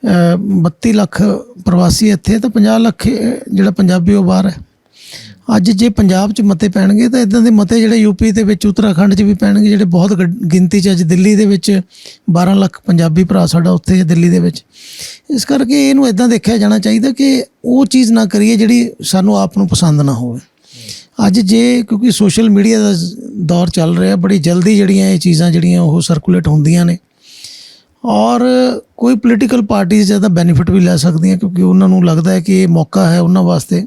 ਅ, 32 ਲੱਖ ਪ੍ਰਵਾਸੀ ਇੱਥੇ ਤਾਂ 50 ਲੱਖ ਜਿਹੜਾ ਪੰਜਾਬੀ ਉਹ ਬਾਹਰ ਹੈ। ਅੱਜ ਜੇ ਪੰਜਾਬ 'ਚ ਮਤੇ ਪੈਣਗੇ ਤਾਂ ਇਦਾਂ ਦੇ ਮਤੇ ਜਿਹੜੇ ਯੂਪੀ ਦੇ ਵਿੱਚ, ਉੱਤਰਾਖੰਡ 'ਚ ਵੀ ਪੈਣਗੇ, ਜਿਹੜੇ ਬਹੁਤ ਗ- ਗਿਣਤੀ 'ਚ ਅੱਜ ਦਿੱਲੀ ਦੇ ਵਿੱਚ 12 ਲੱਖ ਪੰਜਾਬੀ ਭਰਾ ਸਾਡਾ ਉੱਥੇ ਹੈ ਦਿੱਲੀ ਦੇ ਵਿੱਚ। ਇਸ ਕਰਕੇ ਇਹਨੂੰ ਇਦਾਂ ਦੇਖਿਆ ਜਾਣਾ ਚਾਹੀਦਾ ਕਿ ਉਹ ਚੀਜ਼ ਨਾ ਕਰੀਏ ਜਿਹੜੀ ਸਾਨੂੰ ਆਪ ਨੂੰ ਪਸੰਦ ਨਾ ਹੋਵੇ। ਅੱਜ ਜੇ ਕਿਉਂਕਿ ਸੋਸ਼ਲ ਮੀਡੀਆ ਦਾ ਦੌਰ ਚੱਲ ਰਿਹਾ, ਬੜੀ ਜਲਦੀ ਜਿਹੜੀਆਂ ਇਹ ਚੀਜ਼ਾਂ ਜਿਹੜੀਆਂ ਉਹ ਸਰਕੂਲੇਟ ਹੁੰਦੀਆਂ ਨੇ। ਔਰ ਕੋਈ ਪੋਲੀਟੀਕਲ ਪਾਰਟੀਆਂ ਜ਼ਿਆਦਾ ਬੈਨੀਫਿਟ ਵੀ ਲੈ ਸਕਦੀਆਂ ਕਿਉਂਕਿ ਉਹਨਾਂ ਨੂੰ ਲੱਗਦਾ ਹੈ ਕਿ ਇਹ ਮੌਕਾ ਹੈ ਉਹਨਾਂ ਵਾਸਤੇ।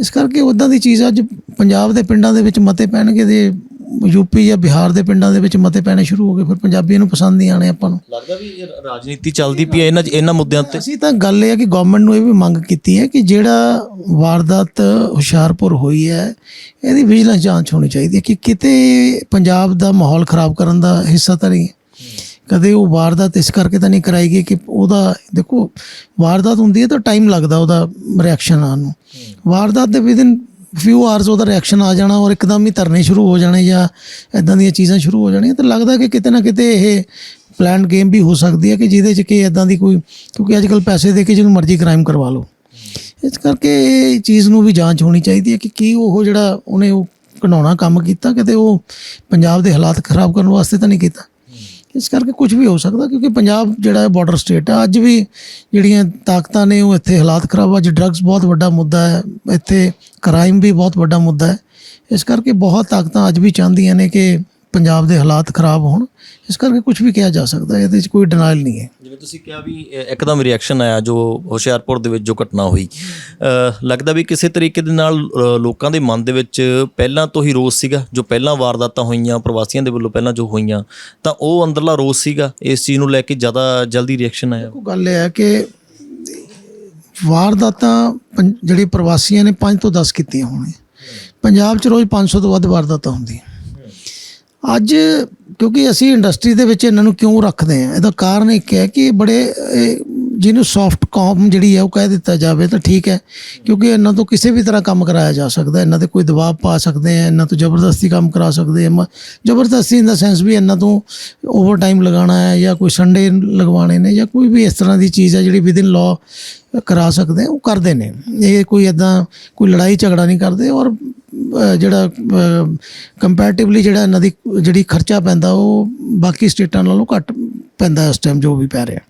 ਇਸ ਕਰਕੇ ਉਦਾਂ ਦੀ ਚੀਜ਼ ਅੱਜ ਪੰਜਾਬ ਦੇ ਪਿੰਡਾਂ ਦੇ ਵਿੱਚ ਮਤੇ ਪੈਣਗੇ ਤੇ ਯੂਪੀ ਜਾਂ ਬਿਹਾਰ ਦੇ ਪਿੰਡਾਂ ਦੇ ਵਿੱਚ ਮਤੇ ਪੈਣੇ ਸ਼ੁਰੂ ਹੋ ਗਏ ਫਿਰ ਪੰਜਾਬੀਆਂ ਨੂੰ ਪਸੰਦ ਨਹੀਂ ਆਣੇ ਆਪਾਂ ਨੂੰ ਲੱਗਦਾ ਵੀ ਇਹ ਰਾਜਨੀਤੀ ਚੱਲਦੀ ਪਈ ਹੈ ਇਹਨਾਂ ਇਹਨਾਂ ਮੁੱਦਿਆਂ ਤੇ ਅਸੀਂ ਤਾਂ ਗੱਲ ਇਹ ਹੈ ਕਿ ਗਵਰਨਮੈਂਟ ਨੂੰ ਇਹ ਵੀ ਮੰਗ ਕੀਤੀ ਹੈ ਕਿ ਜਿਹੜਾ ਵਾਰਦਾਤ ਹੁਸ਼ਿਆਰਪੁਰ ਹੋਈ ਹੈ ਇਹਦੀ ਵਿਜੀਲੈਂਸ ਜਾਂਚ ਹੋਣੀ ਚਾਹੀਦੀ ਹੈ ਕਿ ਕਿਤੇ ਪੰਜਾਬ ਦਾ ਮਾਹੌਲ ਖਰਾਬ ਕਰਨ ਦਾ ਹਿੱਸਾ ਤਾਂ ਨਹੀਂ। ਕਦੇ ਉਹ ਵਾਰਦਾਤ ਇਸ ਕਰਕੇ ਤਾਂ ਨਹੀਂ ਕਰਾਈ ਗਈ ਕਿ ਉਹਦਾ, ਦੇਖੋ, ਵਾਰਦਾਤ ਹੁੰਦੀ ਹੈ ਤਾਂ ਟਾਈਮ ਲੱਗਦਾ ਉਹਦਾ ਰਿਐਕਸ਼ਨ ਆਉਣ ਨੂੰ। ਵਾਰਦਾਤ ਦੇ ਵਿਦਿਨ ਫਿਊ ਆਰਸ ਉਹਦਾ ਰਿਐਕਸ਼ਨ ਆ ਜਾਣਾ ਔਰ ਇੱਕਦਮ ਹੀ ਧਰਨੇ ਸ਼ੁਰੂ ਹੋ ਜਾਣੇ ਜਾਂ ਇਦਾਂ ਦੀਆਂ ਚੀਜ਼ਾਂ ਸ਼ੁਰੂ ਹੋ ਜਾਣੀਆਂ। ਤਾਂ ਲੱਗਦਾ ਕਿ ਕਿਤੇ ਨਾ ਕਿਤੇ ਇਹ ਪਲਾਨ ਗੇਮ ਵੀ ਹੋ ਸਕਦੀ ਹੈ ਕਿ ਜਿਹਦੇ 'ਚ ਕਿ ਇਦਾਂ ਦੀ ਕੋਈ, ਕਿਉਂਕਿ ਅੱਜ ਕੱਲ ਪੈਸੇ ਦੇ ਕੇ ਜਿਹਨੂੰ ਮਰਜ਼ੀ ਕ੍ਰਾਈਮ ਕਰਵਾ ਲਓ। ਇਸ ਕਰਕੇ ਇਹ ਚੀਜ਼ ਨੂੰ ਵੀ ਜਾਂਚ ਹੋਣੀ ਚਾਹੀਦੀ ਹੈ ਕਿ ਕੀ ਉਹ ਜਿਹੜਾ ਉਹਨੇ ਉਹ ਘਣਾਉਣਾ ਕੰਮ ਕੀਤਾ, ਕਿਤੇ ਉਹ ਪੰਜਾਬ ਦੇ ਹਾਲਾਤ ਖਰਾਬ ਕਰਨ ਵਾਸਤੇ ਤਾਂ ਨਹੀਂ ਕੀਤਾ। ਇਸ ਕਰਕੇ ਕੁਝ ਵੀ ਹੋ ਸਕਦਾ ਕਿਉਂਕਿ ਪੰਜਾਬ ਜਿਹੜਾ ਹੈ ਬਾਰਡਰ ਸਟੇਟ ਹੈ ਅੱਜ ਵੀ ਜਿਹੜੀਆਂ ਤਾਕਤਾਂ ਨੇ ਉਹ ਇੱਥੇ ਹਾਲਾਤ ਖਰਾਬ ਅੱਜ ਡਰੱਗਸ ਬਹੁਤ ਵੱਡਾ ਮੁੱਦਾ ਹੈ। ਇੱਥੇ ਕ੍ਰਾਈਮ ਵੀ ਬਹੁਤ ਵੱਡਾ ਮੁੱਦਾ ਹੈ। ਇਸ ਕਰਕੇ ਬਹੁਤ ਤਾਕਤਾਂ ਅੱਜ ਵੀ ਚਾਹੁੰਦੀਆਂ ਨੇ ਕਿ ਪੰਜਾਬ ਦੇ ਹਾਲਾਤ ਖਰਾਬ ਹੋਣ ਇਸ ਕਰਕੇ ਕੁਝ ਵੀ ਕਿਹਾ ਜਾ ਸਕਦਾ ਹੈ ਇਹਦੇ ਵਿੱਚ ਕੋਈ ਡਿਨਾਈਲ ਨਹੀਂ ਹੈ। ਜਿਵੇਂ ਤੁਸੀਂ ਕਿਹਾ ਵੀ ਇੱਕਦਮ ਰਿਐਕਸ਼ਨ ਆਇਆ ਜੋ ਹੁਸ਼ਿਆਰਪੁਰ ਦੇ ਵਿੱਚ ਜੋ ਘਟਨਾ ਹੋਈ। ਲੱਗਦਾ ਵੀ ਕਿਸੇ ਤਰੀਕੇ ਦੇ ਨਾਲ ਲੋਕਾਂ ਦੇ ਮਨ ਦੇ ਵਿੱਚ ਪਹਿਲਾਂ ਤੋਂ ਹੀ ਰੋਸ ਸੀਗਾ ਜੋ ਪਹਿਲਾਂ ਵਾਰਦਾਤਾਂ ਹੋਈਆਂ ਪ੍ਰਵਾਸੀਆਂ ਦੇ ਵੱਲੋਂ ਪਹਿਲਾਂ ਜੋ ਹੋਈਆਂ ਤਾਂ ਉਹ ਅੰਦਰਲਾ ਰੋਸ ਸੀਗਾ ਇਸ ਚੀਜ਼ ਨੂੰ ਲੈ ਕੇ ਜ਼ਿਆਦਾ ਜਲਦੀ ਰਿਐਕਸ਼ਨ ਆਇਆ। ਉਹ ਗੱਲ ਇਹ ਹੈ ਕਿ ਵਾਰਦਾਤਾਂ ਜਿਹੜੇ ਪ੍ਰਵਾਸੀਆਂ ਨੇ 5 ਤੋਂ 10 ਕੀਤੀਆਂ ਹੋਣੀਆਂ। ਪੰਜਾਬ 'ਚ ਰੋਜ਼ 500 ਤੋਂ ਵੱਧ ਵਾਰਦਾਤਾਂ ਹੁੰਦੀਆਂ। ਅੱਜ ਕਿਉਂਕਿ ਅਸੀਂ ਇੰਡਸਟਰੀ ਦੇ ਵਿੱਚ ਇਹਨਾਂ ਨੂੰ ਕਿਉਂ ਰੱਖਦੇ ਆ ਇਹਦਾ ਕਾਰਨ ਇੱਕ ਹੈ ਕਿ ਬੜੇ ਜਿਹਨੂੰ ਸੌਫਟ ਕੌਮ ਜਿਹੜੀ ਹੈ ਉਹ ਕਹਿ ਦਿੱਤਾ ਜਾਵੇ ਤਾਂ ਠੀਕ ਹੈ, ਕਿਉਂਕਿ ਇਹਨਾਂ ਤੋਂ ਕਿਸੇ ਵੀ ਤਰ੍ਹਾਂ ਕੰਮ ਕਰਾਇਆ ਜਾ ਸਕਦਾ ਇਹਨਾਂ ਤੇ ਕੋਈ ਦਬਾਅ ਪਾ ਸਕਦੇ ਆ ਇਹਨਾਂ ਤੋਂ ਜ਼ਬਰਦਸਤੀ ਕੰਮ ਕਰਾ ਸਕਦੇ ਆ ਮ- ਜ਼ਬਰਦਸਤੀ ਇਨ ਦਾ ਸੈਂਸ ਵੀ ਇਹਨਾਂ ਤੋਂ ਓਵਰ ਟਾਈਮ ਲਗਾਉਣਾ ਹੈ ਜਾਂ ਕੋਈ ਸੰਡੇ ਲਗਵਾਉਣੇ ਨੇ ਜਾਂ ਕੋਈ ਵੀ ਇਸ ਤਰ੍ਹਾਂ ਦੀ ਚੀਜ਼ ਹੈ ਜਿਹੜੀ ਵਿਦਿਨ ਲਾਅ ਕਰਾ ਸਕਦੇ ਆ ਉਹ ਕਰਦੇ ਨੇ। ਇਹ ਕੋਈ ਇਦਾਂ ਕੋਈ ਲੜਾਈ ਝਗੜਾ ਨਹੀਂ ਕਰਦੇ ਔਰ ਜਿਹੜਾ ਕੰਪੈਰੀਟਿਵਲੀ ਜਿਹੜਾ ਇਹਨਾਂ ਦੀ ਜਿਹੜੀ ਖਰਚਾ ਪੈਂਦਾ, ਉਹ ਬਾਕੀ ਸਟੇਟਾਂ ਨਾਲੋਂ ਘੱਟ ਪੈਂਦਾ ਇਸ ਟਾਈਮ ਜੋ ਵੀ ਪੈ ਰਿਹਾ।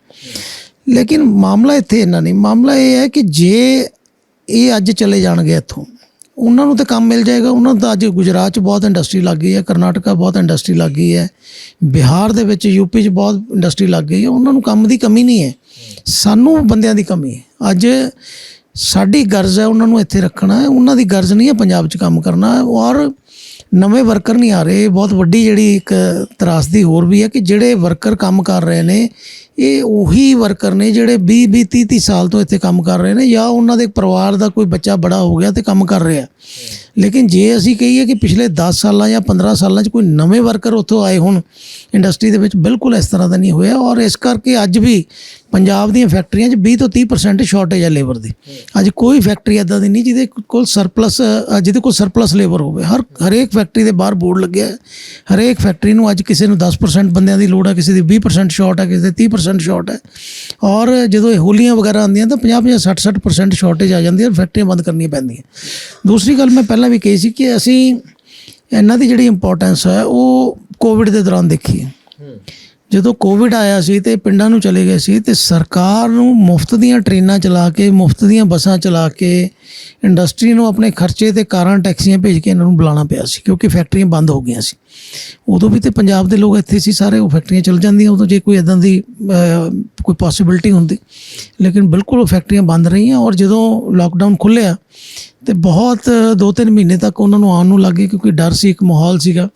ਲੇਕਿਨ ਮਾਮਲਾ ਇੱਥੇ ਇੰਨਾ ਨਹੀਂ। ਮਾਮਲਾ ਇਹ ਹੈ ਕਿ ਜੇ ਇਹ ਅੱਜ ਚਲੇ ਜਾਣਗੇ ਇੱਥੋਂ, ਉਹਨਾਂ ਨੂੰ ਤਾਂ ਕੰਮ ਮਿਲ ਜਾਏਗਾ। ਉਹਨਾਂ ਦਾ ਅੱਜ ਗੁਜਰਾਤ 'ਚ ਬਹੁਤ ਇੰਡਸਟਰੀ ਲੱਗ ਗਈ ਹੈ, ਕਰਨਾਟਕਾ ਬਹੁਤ ਇੰਡਸਟਰੀ ਲੱਗ ਗਈ ਹੈ, ਬਿਹਾਰ ਦੇ ਵਿੱਚ ਯੂਪੀ 'ਚ ਬਹੁਤ ਇੰਡਸਟਰੀ ਲੱਗ ਗਈ ਹੈ। ਉਹਨਾਂ ਨੂੰ ਕੰਮ ਦੀ ਕਮੀ ਨਹੀਂ ਹੈ। ਸਾਨੂੰ ਬੰਦਿਆਂ ਦੀ ਕਮੀ ਹੈ। ਅੱਜ ਸਾਡੀ ਗਰਜ਼ ਹੈ ਉਹਨਾਂ ਨੂੰ ਇੱਥੇ ਰੱਖਣਾ ਉਹਨਾਂ ਦੀ ਗਰਜ਼ ਨਹੀਂ ਹੈ ਪੰਜਾਬ 'ਚ ਕੰਮ ਕਰਨਾ। ਔਰ ਨਵੇਂ ਵਰਕਰ ਨਹੀਂ ਆ ਰਹੇ। ਬਹੁਤ ਵੱਡੀ ਜਿਹੜੀ ਇੱਕ ਤਰਾਸਦੀ ਹੋਰ ਵੀ ਹੈ ਕਿ ਜਿਹੜੇ ਵਰਕਰ ਕੰਮ ਕਰ ਰਹੇ ਨੇ, ਇਹ ਉਹੀ ਵਰਕਰ ਨੇ ਜਿਹੜੇ 20 20 30 30 ਸਾਲ ਤੋਂ ਇੱਥੇ ਕੰਮ ਕਰ ਰਹੇ ਨੇ ਜਾਂ ਉਹਨਾਂ ਦੇ ਪਰਿਵਾਰ ਦਾ ਕੋਈ ਬੱਚਾ ਬੜਾ ਹੋ ਗਿਆ ਤੇ ਕੰਮ ਕਰ ਰਿਹਾ। ਲੇਕਿਨ ਜੇ ਅਸੀਂ ਕਹੀਏ ਕਿ ਪਿਛਲੇ 10 ਸਾਲਾਂ ਜਾਂ 15 ਸਾਲਾਂ 'ਚ ਕੋਈ ਨਵੇਂ ਵਰਕਰ ਉੱਥੋਂ ਆਏ ਹੁਣ, ਇੰਡਸਟਰੀ ਦੇ ਵਿੱਚ ਬਿਲਕੁਲ ਇਸ ਤਰ੍ਹਾਂ ਦਾ ਨਹੀਂ ਹੋਇਆ ਔਰ ਇਸ ਕਰਕੇ ਅੱਜ ਵੀ ਪੰਜਾਬ ਦੀਆਂ ਫੈਕਟਰੀਆਂ 'ਚ 20 ਤੋਂ 30% ਸ਼ਾਰਟੇਜ ਹੈ ਲੇਬਰ ਦੀ। ਅੱਜ ਕੋਈ ਫੈਕਟਰੀ ਇਦਾਂ ਦੀ ਨਹੀਂ ਜਿਹਦੇ ਕੋਲ ਸਰਪਲਸ ਜਿਹਦੇ ਕੋਲ ਸਰਪਲਸ ਲੇਬਰ ਹੋਵੇ। ਹਰ, ਹਰੇਕ ਫੈਕਟਰੀ ਦੇ ਬਾਹਰ ਬੋਰਡ ਲੱਗਿਆ ਹੈ। ਹਰੇਕ ਫੈਕਟਰੀ ਨੂੰ ਅੱਜ ਕਿਸੇ ਨੂੰ 10% ਬੰਦਿਆਂ ਦੀ ਲੋੜ ਹੈ ਕਿਸੇ ਦੀ 20% ਸ਼ਾਰਟ ਹੈ ਕਿਸੇ ਦੀ 30% ਸ਼ਾਰਟ ਹੈ ਔਰ ਜਦੋਂ ਇਹ ਹੋਲੀਆਂ ਵਗੈਰਾ ਆਉਂਦੀਆਂ ਤਾਂ 50 50 60 60% ਸ਼ਾਰਟੇਜ ਆ ਜਾਂਦੀ ਹੈ ਫੈਕਟਰੀਆਂ ਬੰਦ ਕਰਨੀਆਂ ਪੈਂਦੀਆਂ। ਦੂਸਰੀ ਗੱਲ ਮੈਂ ਪਹਿਲਾਂ ਵੀ ਕਹੀ ਸੀ ਕਿ ਅਸੀਂ ਇਹਨਾਂ ਦੀ ਜਿਹੜੀ ਇੰਪੋਰਟੈਂਸ ਹੈ, ਉਹ ਕੋਵਿਡ ਦੇ ਦੌਰਾਨ ਦੇਖੀ ਹੈ। ਜਦੋਂ ਕੋਵਿਡ ਆਇਆ ਸੀ ਤੇ ਪਿੰਡਾਂ ਨੂੰ ਚਲੇ ਗਏ ਸੀ ਤੇ ਸਰਕਾਰ ਨੂੰ ਮੁਫਤ ਦੀਆਂ ਟ੍ਰੇਨਾਂ ਚਲਾ ਕੇ, ਮੁਫਤ ਦੀਆਂ ਬੱਸਾਂ ਚਲਾ ਕੇ ਇੰਡਸਟਰੀ ਨੂੰ ਆਪਣੇ ਖਰਚੇ ਤੇ ਕਾਰਾਂ, ਟੈਕਸੀਆਂ ਭੇਜ ਕੇ ਇਹਨਾਂ ਨੂੰ ਬੁਲਾਉਣਾ ਪਿਆ ਸੀ ਕਿਉਂਕਿ ਫੈਕਟਰੀਆਂ ਬੰਦ ਹੋ ਗਈਆਂ ਸੀ। ਉਦੋਂ ਵੀ ਤੇ ਪੰਜਾਬ ਦੇ ਲੋਕ ਇੱਥੇ ਸੀ, ਸਾਰੇ ਉਹ ਫੈਕਟਰੀਆਂ ਚਲ ਜਾਂਦੀਆਂ, ਉਦੋਂ ਜੇ ਕੋਈ ਇਦਾਂ ਦੀ ਕੋਈ ਪੋਸਿਬਿਲਿਟੀ ਹੁੰਦੀ। ਲੇਕਿਨ ਬਿਲਕੁਲ ਉਹ ਫੈਕਟਰੀਆਂ ਬੰਦ ਰਹੀਆਂ ਔਰ ਜਦੋਂ ਲਾਕਡਾਊਨ ਖੁੱਲਿਆ ਤੇ ਬਹੁਤ ਦੋ ਤਿੰਨ ਮਹੀਨੇ ਤੱਕ ਉਹਨਾਂ ਨੂੰ ਆਉਣ ਨੂੰ ਲੱਗੇ ਕਿਉਂਕਿ ਡਰ ਸੀ, ਇੱਕ ਮਾਹੌਲ ਸੀਗਾ।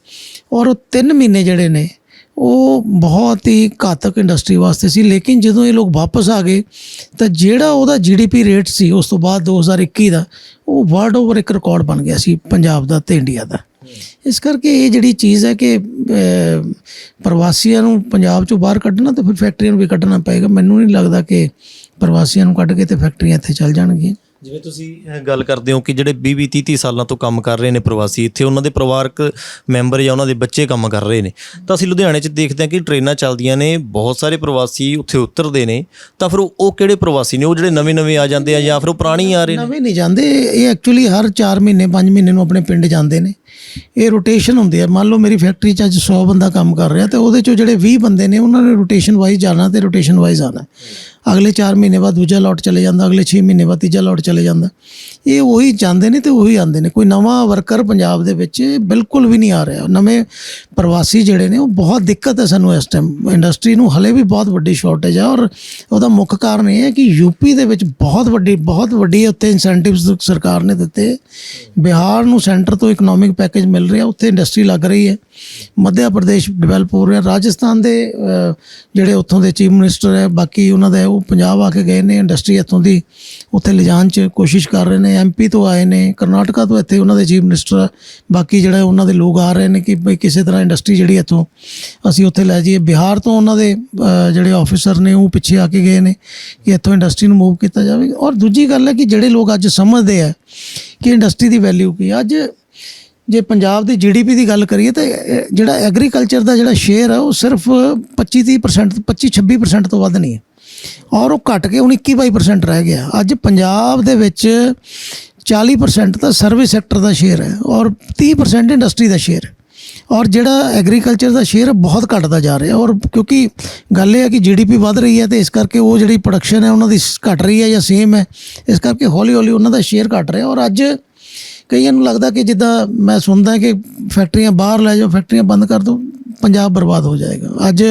ਔਰ ਉਹ ਤਿੰਨ ਮਹੀਨੇ ਜਿਹੜੇ ਨੇ ਉਹ ਬਹੁਤ ਹੀ ਘਾਤਕ ਇੰਡਸਟਰੀ ਵਾਸਤੇ ਸੀ। ਲੇਕਿਨ ਜਦੋਂ ਇਹ ਲੋਕ ਵਾਪਸ ਆ ਗਏ, ਤਾਂ ਜਿਹੜਾ ਉਹਦਾ ਜੀਡੀਪੀ ਰੇਟ ਸੀ, ਉਸ ਤੋਂ ਬਾਅਦ 2021 ਦਾ, ਉਹ ਵਰਲਡ ਓਵਰ ਇੱਕ ਰਿਕਾਰਡ ਬਣ ਗਿਆ ਸੀ, ਪੰਜਾਬ ਦਾ ਤੇ ਇੰਡੀਆ ਦਾ। ਇਸ ਕਰਕੇ ਇਹ ਜਿਹੜੀ ਚੀਜ਼ ਹੈ ਕਿ ਪ੍ਰਵਾਸੀਆਂ ਨੂੰ ਪੰਜਾਬ ਚੋਂ ਬਾਹਰ ਕੱਢਣਾ ਤੇ ਫਿਰ ਫੈਕਟਰੀਆਂ ਨੂੰ ਵੀ ਕੱਢਣਾ ਪਏਗਾ। ਮੈਨੂੰ ਨਹੀਂ ਲੱਗਦਾ ਕਿ ਪ੍ਰਵਾਸੀਆਂ ਨੂੰ ਕੱਢ ਕੇ ਤੇ ਫੈਕਟਰੀਆਂ ਇੱਥੇ ਚੱਲ ਜਾਣਗੀਆਂ। ਜਿਵੇਂ ਤੁਸੀਂ ਗੱਲ ਕਰਦੇ ਹੋ ਕਿ ਜਿਹੜੇ 20 20 30 30 ਸਾਲਾਂ ਤੋਂ ਕੰਮ ਕਰ ਰਹੇ ਨੇ ਪ੍ਰਵਾਸੀ, ਇੱਥੇ ਉਹਨਾਂ ਦੇ ਪਰਿਵਾਰਕ ਮੈਂਬਰ ਜਾਂ ਉਹਨਾਂ ਦੇ ਬੱਚੇ ਕੰਮ ਕਰ ਰਹੇ ਨੇ। ਤਾਂ ਅਸੀਂ ਲੁਧਿਆਣੇ 'ਚ ਦੇਖਦੇ ਹਾਂ ਕਿ ਟ੍ਰੇਨਾਂ ਚੱਲਦੀਆਂ ਨੇ, ਬਹੁਤ ਸਾਰੇ ਪ੍ਰਵਾਸੀ ਉੱਥੇ ਉਤਰਦੇ ਨੇ। ਤਾਂ ਫਿਰ ਉਹ ਉਹ ਕਿਹੜੇ ਪ੍ਰਵਾਸੀ ਨੇ? ਉਹ ਜਿਹੜੇ ਨਵੇਂ ਨਵੇਂ ਆ ਜਾਂਦੇ ਆ ਜਾਂ ਫਿਰ ਉਹ ਪੁਰਾਣੀ ਆ ਰਹੇ ਨੇ? ਨਵੇਂ ਨਹੀਂ ਜਾਂਦੇ। ਇਹ ਐਕਚੁਅਲੀ ਹਰ 4 ਮਹੀਨੇ 5 ਮਹੀਨੇ ਨੂੰ ਆਪਣੇ ਪਿੰਡ ਜਾਂਦੇ ਨੇ। ਇਹ ਰੋਟੇਸ਼ਨ ਹੁੰਦੀ ਹੈ ਮੰਨ ਲਓ ਮੇਰੀ ਫੈਕਟਰੀ 'ਚ ਅੱਜ 100 ਬੰਦਾ ਕੰਮ ਕਰ ਰਿਹਾ ਤੇ ਉਹਦੇ 'ਚੋਂ ਜਿਹੜੇ 20 ਬੰਦੇ ਨੇ, ਉਹਨਾਂ ਨੇ ਰੋਟੇਸ਼ਨ ਵਾਈਜ਼ ਜਾਣਾ ਤੇ ਰੋਟੇਸ਼ਨ ਵਾਈਜ਼ ਆਣਾ। ਅਗਲੇ 4 ਮਹੀਨੇ ਬਾਅਦ ਦੂਜਾ ਲੋਟ ਚਲੇ ਜਾਂਦਾ, ਅਗਲੇ 6 ਮਹੀਨੇ ਬਾਅਦ ਤੀਜਾ ਲੋਟ ਚਲੇ ਜਾਂਦਾ। ਇਹ ਉਹੀ ਜਾਂਦੇ ਨੇ ਤੇ ਉਹੀ ਆਉਂਦੇ ਨੇ। ਕੋਈ ਨਵਾਂ ਵਰਕਰ ਪੰਜਾਬ ਦੇ ਵਿੱਚ ਬਿਲਕੁਲ ਵੀ ਨਹੀਂ ਆ ਰਿਹਾ। ਨਵੇਂ ਪ੍ਰਵਾਸੀ ਜਿਹੜੇ ਨੇ, ਉਹ ਬਹੁਤ ਦਿੱਕਤ ਹੈ ਸਾਨੂੰ ਇਸ ਟਾਈਮ ਇੰਡਸਟਰੀ ਨੂੰ ਹਲੇ ਵੀ ਬਹੁਤ ਵੱਡੀ ਸ਼ਾਰਟੇਜ ਹੈ ਔਰ ਉਹਦਾ ਮੁੱਖ ਕਾਰਨ ਇਹ ਹੈ ਕਿ ਯੂਪੀ ਦੇ ਵਿੱਚ ਬਹੁਤ ਵੱਡੀ ਬਹੁਤ ਵੱਡੀ ਉੱਤੇ ਇਨਸੈਂਟਿਵਸ ਸਰਕਾਰ ਨੇ ਦਿੱਤੇ। ਬਿਹਾਰ ਨੂੰ ਸੈਂਟਰ ਤੋਂ ਇਕਨੋਮਿਕ ਪੈਕੇਜ ਮਿਲ ਰਿਹਾ, ਉੱਥੇ ਇੰਡਸਟਰੀ ਲੱਗ ਰਹੀ ਹੈ। ਮੱਧਿਆ ਪ੍ਰਦੇਸ਼ ਡਿਵੈਲਪ ਹੋ ਰਿਹਾ। ਰਾਜਸਥਾਨ ਦੇ ਜਿਹੜੇ ਉੱਥੋਂ ਦੇ ਚੀਫ ਮਿਨਿਸਟਰ ਹੈ, ਬਾਕੀ ਉਹਨਾਂ ਦੇ ਉਹ ਪੰਜਾਬ ਆ ਕੇ ਗਏ ਨੇ ਇੰਡਸਟਰੀ ਇੱਥੋਂ ਦੀ ਉੱਥੇ ਲਿਜਾਣ 'ਚ ਕੋਸ਼ਿਸ਼ ਕਰ ਰਹੇ ਨੇ। ਐਮਪੀ ਤੋਂ ਆਏ ਨੇ, ਕਰਨਾਟਕਾ ਤੋਂ ਇੱਥੇ ਉਹਨਾਂ ਦੇ ਚੀਫ ਮਿਨਿਸਟਰ ਬਾਕੀ ਜਿਹੜੇ ਉਹਨਾਂ ਦੇ ਲੋਕ ਆ ਰਹੇ ਨੇ ਕਿ ਬਈ ਕਿਸੇ ਤਰ੍ਹਾਂ ਇੰਡਸਟਰੀ ਜਿਹੜੀ ਇੱਥੋਂ ਅਸੀਂ ਉੱਥੇ ਲੈ ਜਾਈਏ। ਬਿਹਾਰ ਤੋਂ ਉਹਨਾਂ ਦੇ ਜਿਹੜੇ ਆਫੀਸਰ ਨੇ ਉਹ ਪਿੱਛੇ ਆ ਕੇ ਗਏ ਨੇ ਕਿ ਇੱਥੋਂ ਇੰਡਸਟਰੀ ਨੂੰ ਮੂਵ ਕੀਤਾ ਜਾਵੇ। ਔਰ ਦੂਜੀ ਗੱਲ ਹੈ ਕਿ ਜਿਹੜੇ ਲੋਕ ਅੱਜ ਸਮਝਦੇ ਆ ਕਿ ਇੰਡਸਟਰੀ ਦੀ ਵੈਲਿਊ ਕੀ ਹੈ। ਅੱਜ ਜੇ ਪੰਜਾਬ ਦੀ ਜੀਡੀਪੀ ਦੀ ਗੱਲ ਕਰੀਏ ਤਾਂ ਜਿਹੜਾ ਐਗਰੀਕਲਚਰ ਦਾ ਜਿਹੜਾ ਸ਼ੇਅਰ ਹੈ ਉਹ ਸਿਰਫ 25-30% 25-26% ਤੋਂ ਵੱਧ ਨਹੀਂ ਹੈ। ਔਰ ਉਹ ਘਟ ਕੇ ਹੁਣ 21-22% ਰਹਿ ਗਿਆ। ਅੱਜ ਪੰਜਾਬ ਦੇ ਵਿੱਚ 40% ਤਾਂ ਸਰਵਿਸ ਸੈਕਟਰ ਦਾ ਸ਼ੇਅਰ ਹੈ ਔਰ 30% ਇੰਡਸਟਰੀ ਦਾ ਸ਼ੇਅਰ ਹੈ। ਔਰ ਜਿਹੜਾ ਐਗਰੀਕਲਚਰ ਦਾ ਸ਼ੇਅਰ ਬਹੁਤ ਘਟਦਾ ਜਾ ਰਿਹਾ। ਔਰ ਕਿਉਂਕਿ ਗੱਲ ਇਹ ਹੈ ਕਿ ਜੀਡੀਪੀ ਵੱਧ ਰਹੀ ਹੈ ਤੇ ਇਸ ਕਰਕੇ ਉਹ ਜਿਹੜੀ ਪ੍ਰੋਡਕਸ਼ਨ ਹੈ, ਉਹਨਾਂ ਦੀ ਘਟ ਰਹੀ ਹੈ ਜਾਂ ਸੇਮ ਹੈ। ਇਸ ਕਰਕੇ ਹੌਲੀ ਹੌਲੀ ਉਹਨਾਂ ਦਾ ਸ਼ੇਅਰ ਘਟ ਰਿਹਾ। ਔਰ ਅੱਜ ਕਈਆਂ ਨੂੰ ਲੱਗਦਾ ਕਿ ਜਿੱਦਾਂ ਮੈਂ ਸੁਣਦਾ ਕਿ ਫੈਕਟਰੀਆਂ ਬਾਹਰ ਲੈ ਜਾਓ ਫੈਕਟਰੀਆਂ ਬੰਦ ਕਰ ਦਿਓ ਪੰਜਾਬ ਬਰਬਾਦ ਹੋ ਜਾਏਗਾ। ਅੱਜ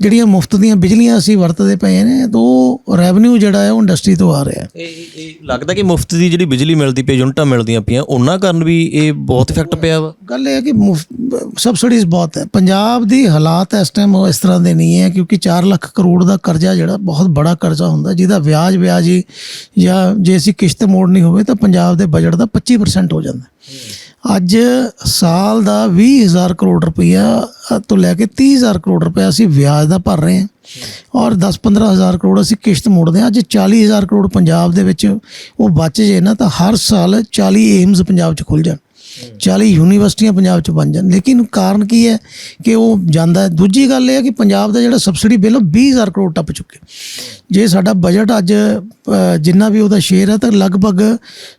ਜਿਹੜੀਆਂ ਮੁਫਤ ਦੀਆਂ ਬਿਜਲੀਆਂ ਅਸੀਂ ਵਰਤਦੇ ਪਏ ਨੇ ਤਾਂ ਉਹ ਰੈਵਨਿਊ ਜਿਹੜਾ ਹੈ ਉਹ ਇੰਡਸਟਰੀ ਤੋਂ ਆ ਰਿਹਾ ਇਹ ਲੱਗਦਾ ਕਿ ਮੁਫਤ ਦੀ ਜਿਹੜੀ ਬਿਜਲੀ ਮਿਲਦੀ ਪਈ ਯੂਨਿਟਾਂ ਮਿਲਦੀਆਂ ਪਈਆਂ ਉਹਨਾਂ ਕਾਰਨ ਵੀ ਇਹ ਬਹੁਤ ਇਫੈਕਟ ਪਿਆ ਵਾ? ਗੱਲ ਇਹ ਹੈ ਕਿ ਸਬਸਿਡੀਜ਼ ਬਹੁਤ ਹੈ। ਪੰਜਾਬ ਦੀ ਹਾਲਾਤ ਇਸ ਟਾਈਮ ਉਹ ਇਸ ਤਰ੍ਹਾਂ ਦੇ ਨਹੀਂ ਹੈ ਕਿਉਂਕਿ 4 ਲੱਖ ਕਰੋੜ ਦਾ ਕਰਜ਼ਾ ਜਿਹੜਾ ਬਹੁਤ ਬੜਾ ਕਰਜ਼ਾ ਹੁੰਦਾ ਜਿਹਦਾ ਵਿਆਜ ਵਿਆਜ ਹੀ ਜਾਂ ਜੇ ਅਸੀਂ ਕਿਸ਼ਤ ਮੋੜਨੀ ਹੋਵੇ ਤਾਂ ਪੰਜਾਬ ਦੇ ਬਜਟ ਦਾ 25% ਹੋ ਜਾਂਦਾ ਅੱਜ ਸਾਲ ਦਾ 20000 ਕਰੋੜ ਰੁਪਈਆ ਤੋਂ ਲੈ ਕੇ 30000 ਕਰੋੜ ਰੁਪਇਆ ਅਸੀਂ ਵਿਆਜ ਦਾ ਭਰ ਰਹੇ ਹਾਂ ਔਰ 10-15000 ਕਰੋੜ ਅਸੀਂ ਕਿਸ਼ਤ ਮੋੜਦੇ ਹਾਂ। ਅੱਜ 40000 ਕਰੋੜ ਪੰਜਾਬ ਦੇ ਵਿੱਚ ਉਹ ਬਚ ਜੇ ਨਾ ਤਾਂ ਹਰ ਸਾਲ 40 ਏਮਸ ਪੰਜਾਬ 'ਚ ਖੁੱਲ ਜਾਣ। 40 ਯੂਨੀਵਰਸਿਟੀਆਂ ਪੰਜਾਬ 'ਚ ਬਣ ਜਾਣ। ਲੇਕਿਨ ਕਾਰਨ ਕੀ ਹੈ ਕਿ ਉਹ ਜਾਂਦਾ ਦੂਜੀ ਗੱਲ ਇਹ ਹੈ ਕਿ ਪੰਜਾਬ ਦਾ ਜਿਹੜਾ ਸਬਸਿਡੀ ਬਿੱਲ ਉਹ 20000 ਕਰੋੜ ਟੱਪ ਚੁੱਕੇ ਜੇ ਸਾਡਾ ਬਜਟ ਅੱਜ ਜਿੰਨਾ ਵੀ ਉਹਦਾ ਸ਼ੇਅਰ ਹੈ, ਤਾਂ ਲਗਭਗ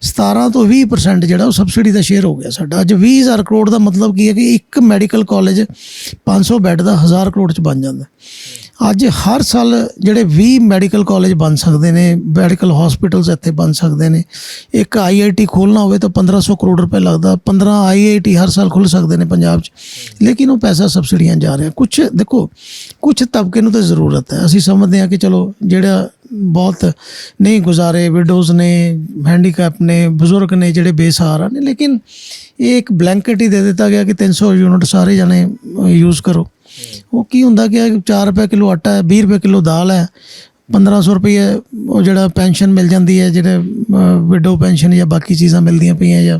17 ਤੋਂ 20% ਜਿਹੜਾ ਉਹ ਸਬਸਿਡੀ ਦਾ ਸ਼ੇਅਰ ਹੋ ਗਿਆ ਸਾਡਾ। ਅੱਜ 20000 ਕਰੋੜ ਦਾ ਮਤਲਬ ਕੀ ਹੈ ਕਿ ਇੱਕ ਮੈਡੀਕਲ ਕਾਲਜ 500 ਬੈੱਡ ਦਾ 1000 ਕਰੋੜ 'ਚ ਬਣ ਜਾਂਦਾ ਅੱਜ ਹਰ ਸਾਲ ਜਿਹੜੇ 20 ਮੈਡੀਕਲ ਕਾਲਜ ਬਣ ਸਕਦੇ ਨੇ, ਮੈਡੀਕਲ ਹਸਪੀਟਲਸ ਇੱਥੇ ਬਣ ਸਕਦੇ ਨੇ। ਇੱਕ ਆਈਆਈਟੀ ਖੋਲਣਾ ਹੋਵੇ ਤਾਂ 1500 ਕਰੋੜ ਰੁਪਏ ਲੱਗਦਾ। 15 ਆਈਆਈਟੀ ਹਰ ਸਾਲ ਖੁੱਲ ਸਕਦੇ ਨੇ ਪੰਜਾਬ 'ਚ। ਲੇਕਿਨ ਉਹ ਪੈਸਾ ਸਬਸਿਡੀਆਂ ਜਾ ਰਿਹਾ ਕੁਝ ਦੇਖੋ ਕੁਝ ਤਬਕੇ ਨੂੰ ਤਾਂ ਜ਼ਰੂਰਤ ਹੈ। ਅਸੀਂ ਸਮਝਦੇ ਹਾਂ ਕਿ ਚਲੋ, ਜਿਹੜਾ ਬਹੁਤ ਨਹੀਂ ਗੁਜ਼ਾਰੇ ਵਿਡੋਜ਼ ਨੇ ਹੈਂਡੀਕੈਪ ਨੇ, ਬਜ਼ੁਰਗ ਨੇ ਜਿਹੜੇ ਬੇਸਹਾਰਾ ਨੇ, ਲੇਕਿਨ ਇਹ ਇੱਕ ਬਲੈਂਕਟ ਹੀ ਦੇ ਦਿੱਤਾ ਗਿਆ ਕਿ 300 ਯੂਨਿਟ ਸਾਰੇ ਜਣੇ ਯੂਜ਼ ਕਰੋ। ਉਹ ਕੀ ਹੁੰਦਾ ਕਿ 4 ਰੁਪਏ ਕਿਲੋ ਆਟਾ ਹੈ 20 ਰੁਪਏ ਕਿਲੋ ਦਾਲ ਹੈ 1500 ਰੁਪਏ ਉਹ ਜਿਹੜਾ ਪੈਨਸ਼ਨ ਮਿਲ ਜਾਂਦੀ ਹੈ, ਜਿਹੜੇ ਵਿਡੋ ਪੈਨਸ਼ਨ ਜਾਂ ਬਾਕੀ ਚੀਜ਼ਾਂ ਮਿਲਦੀਆਂ ਪਈਆਂ ਜਾਂ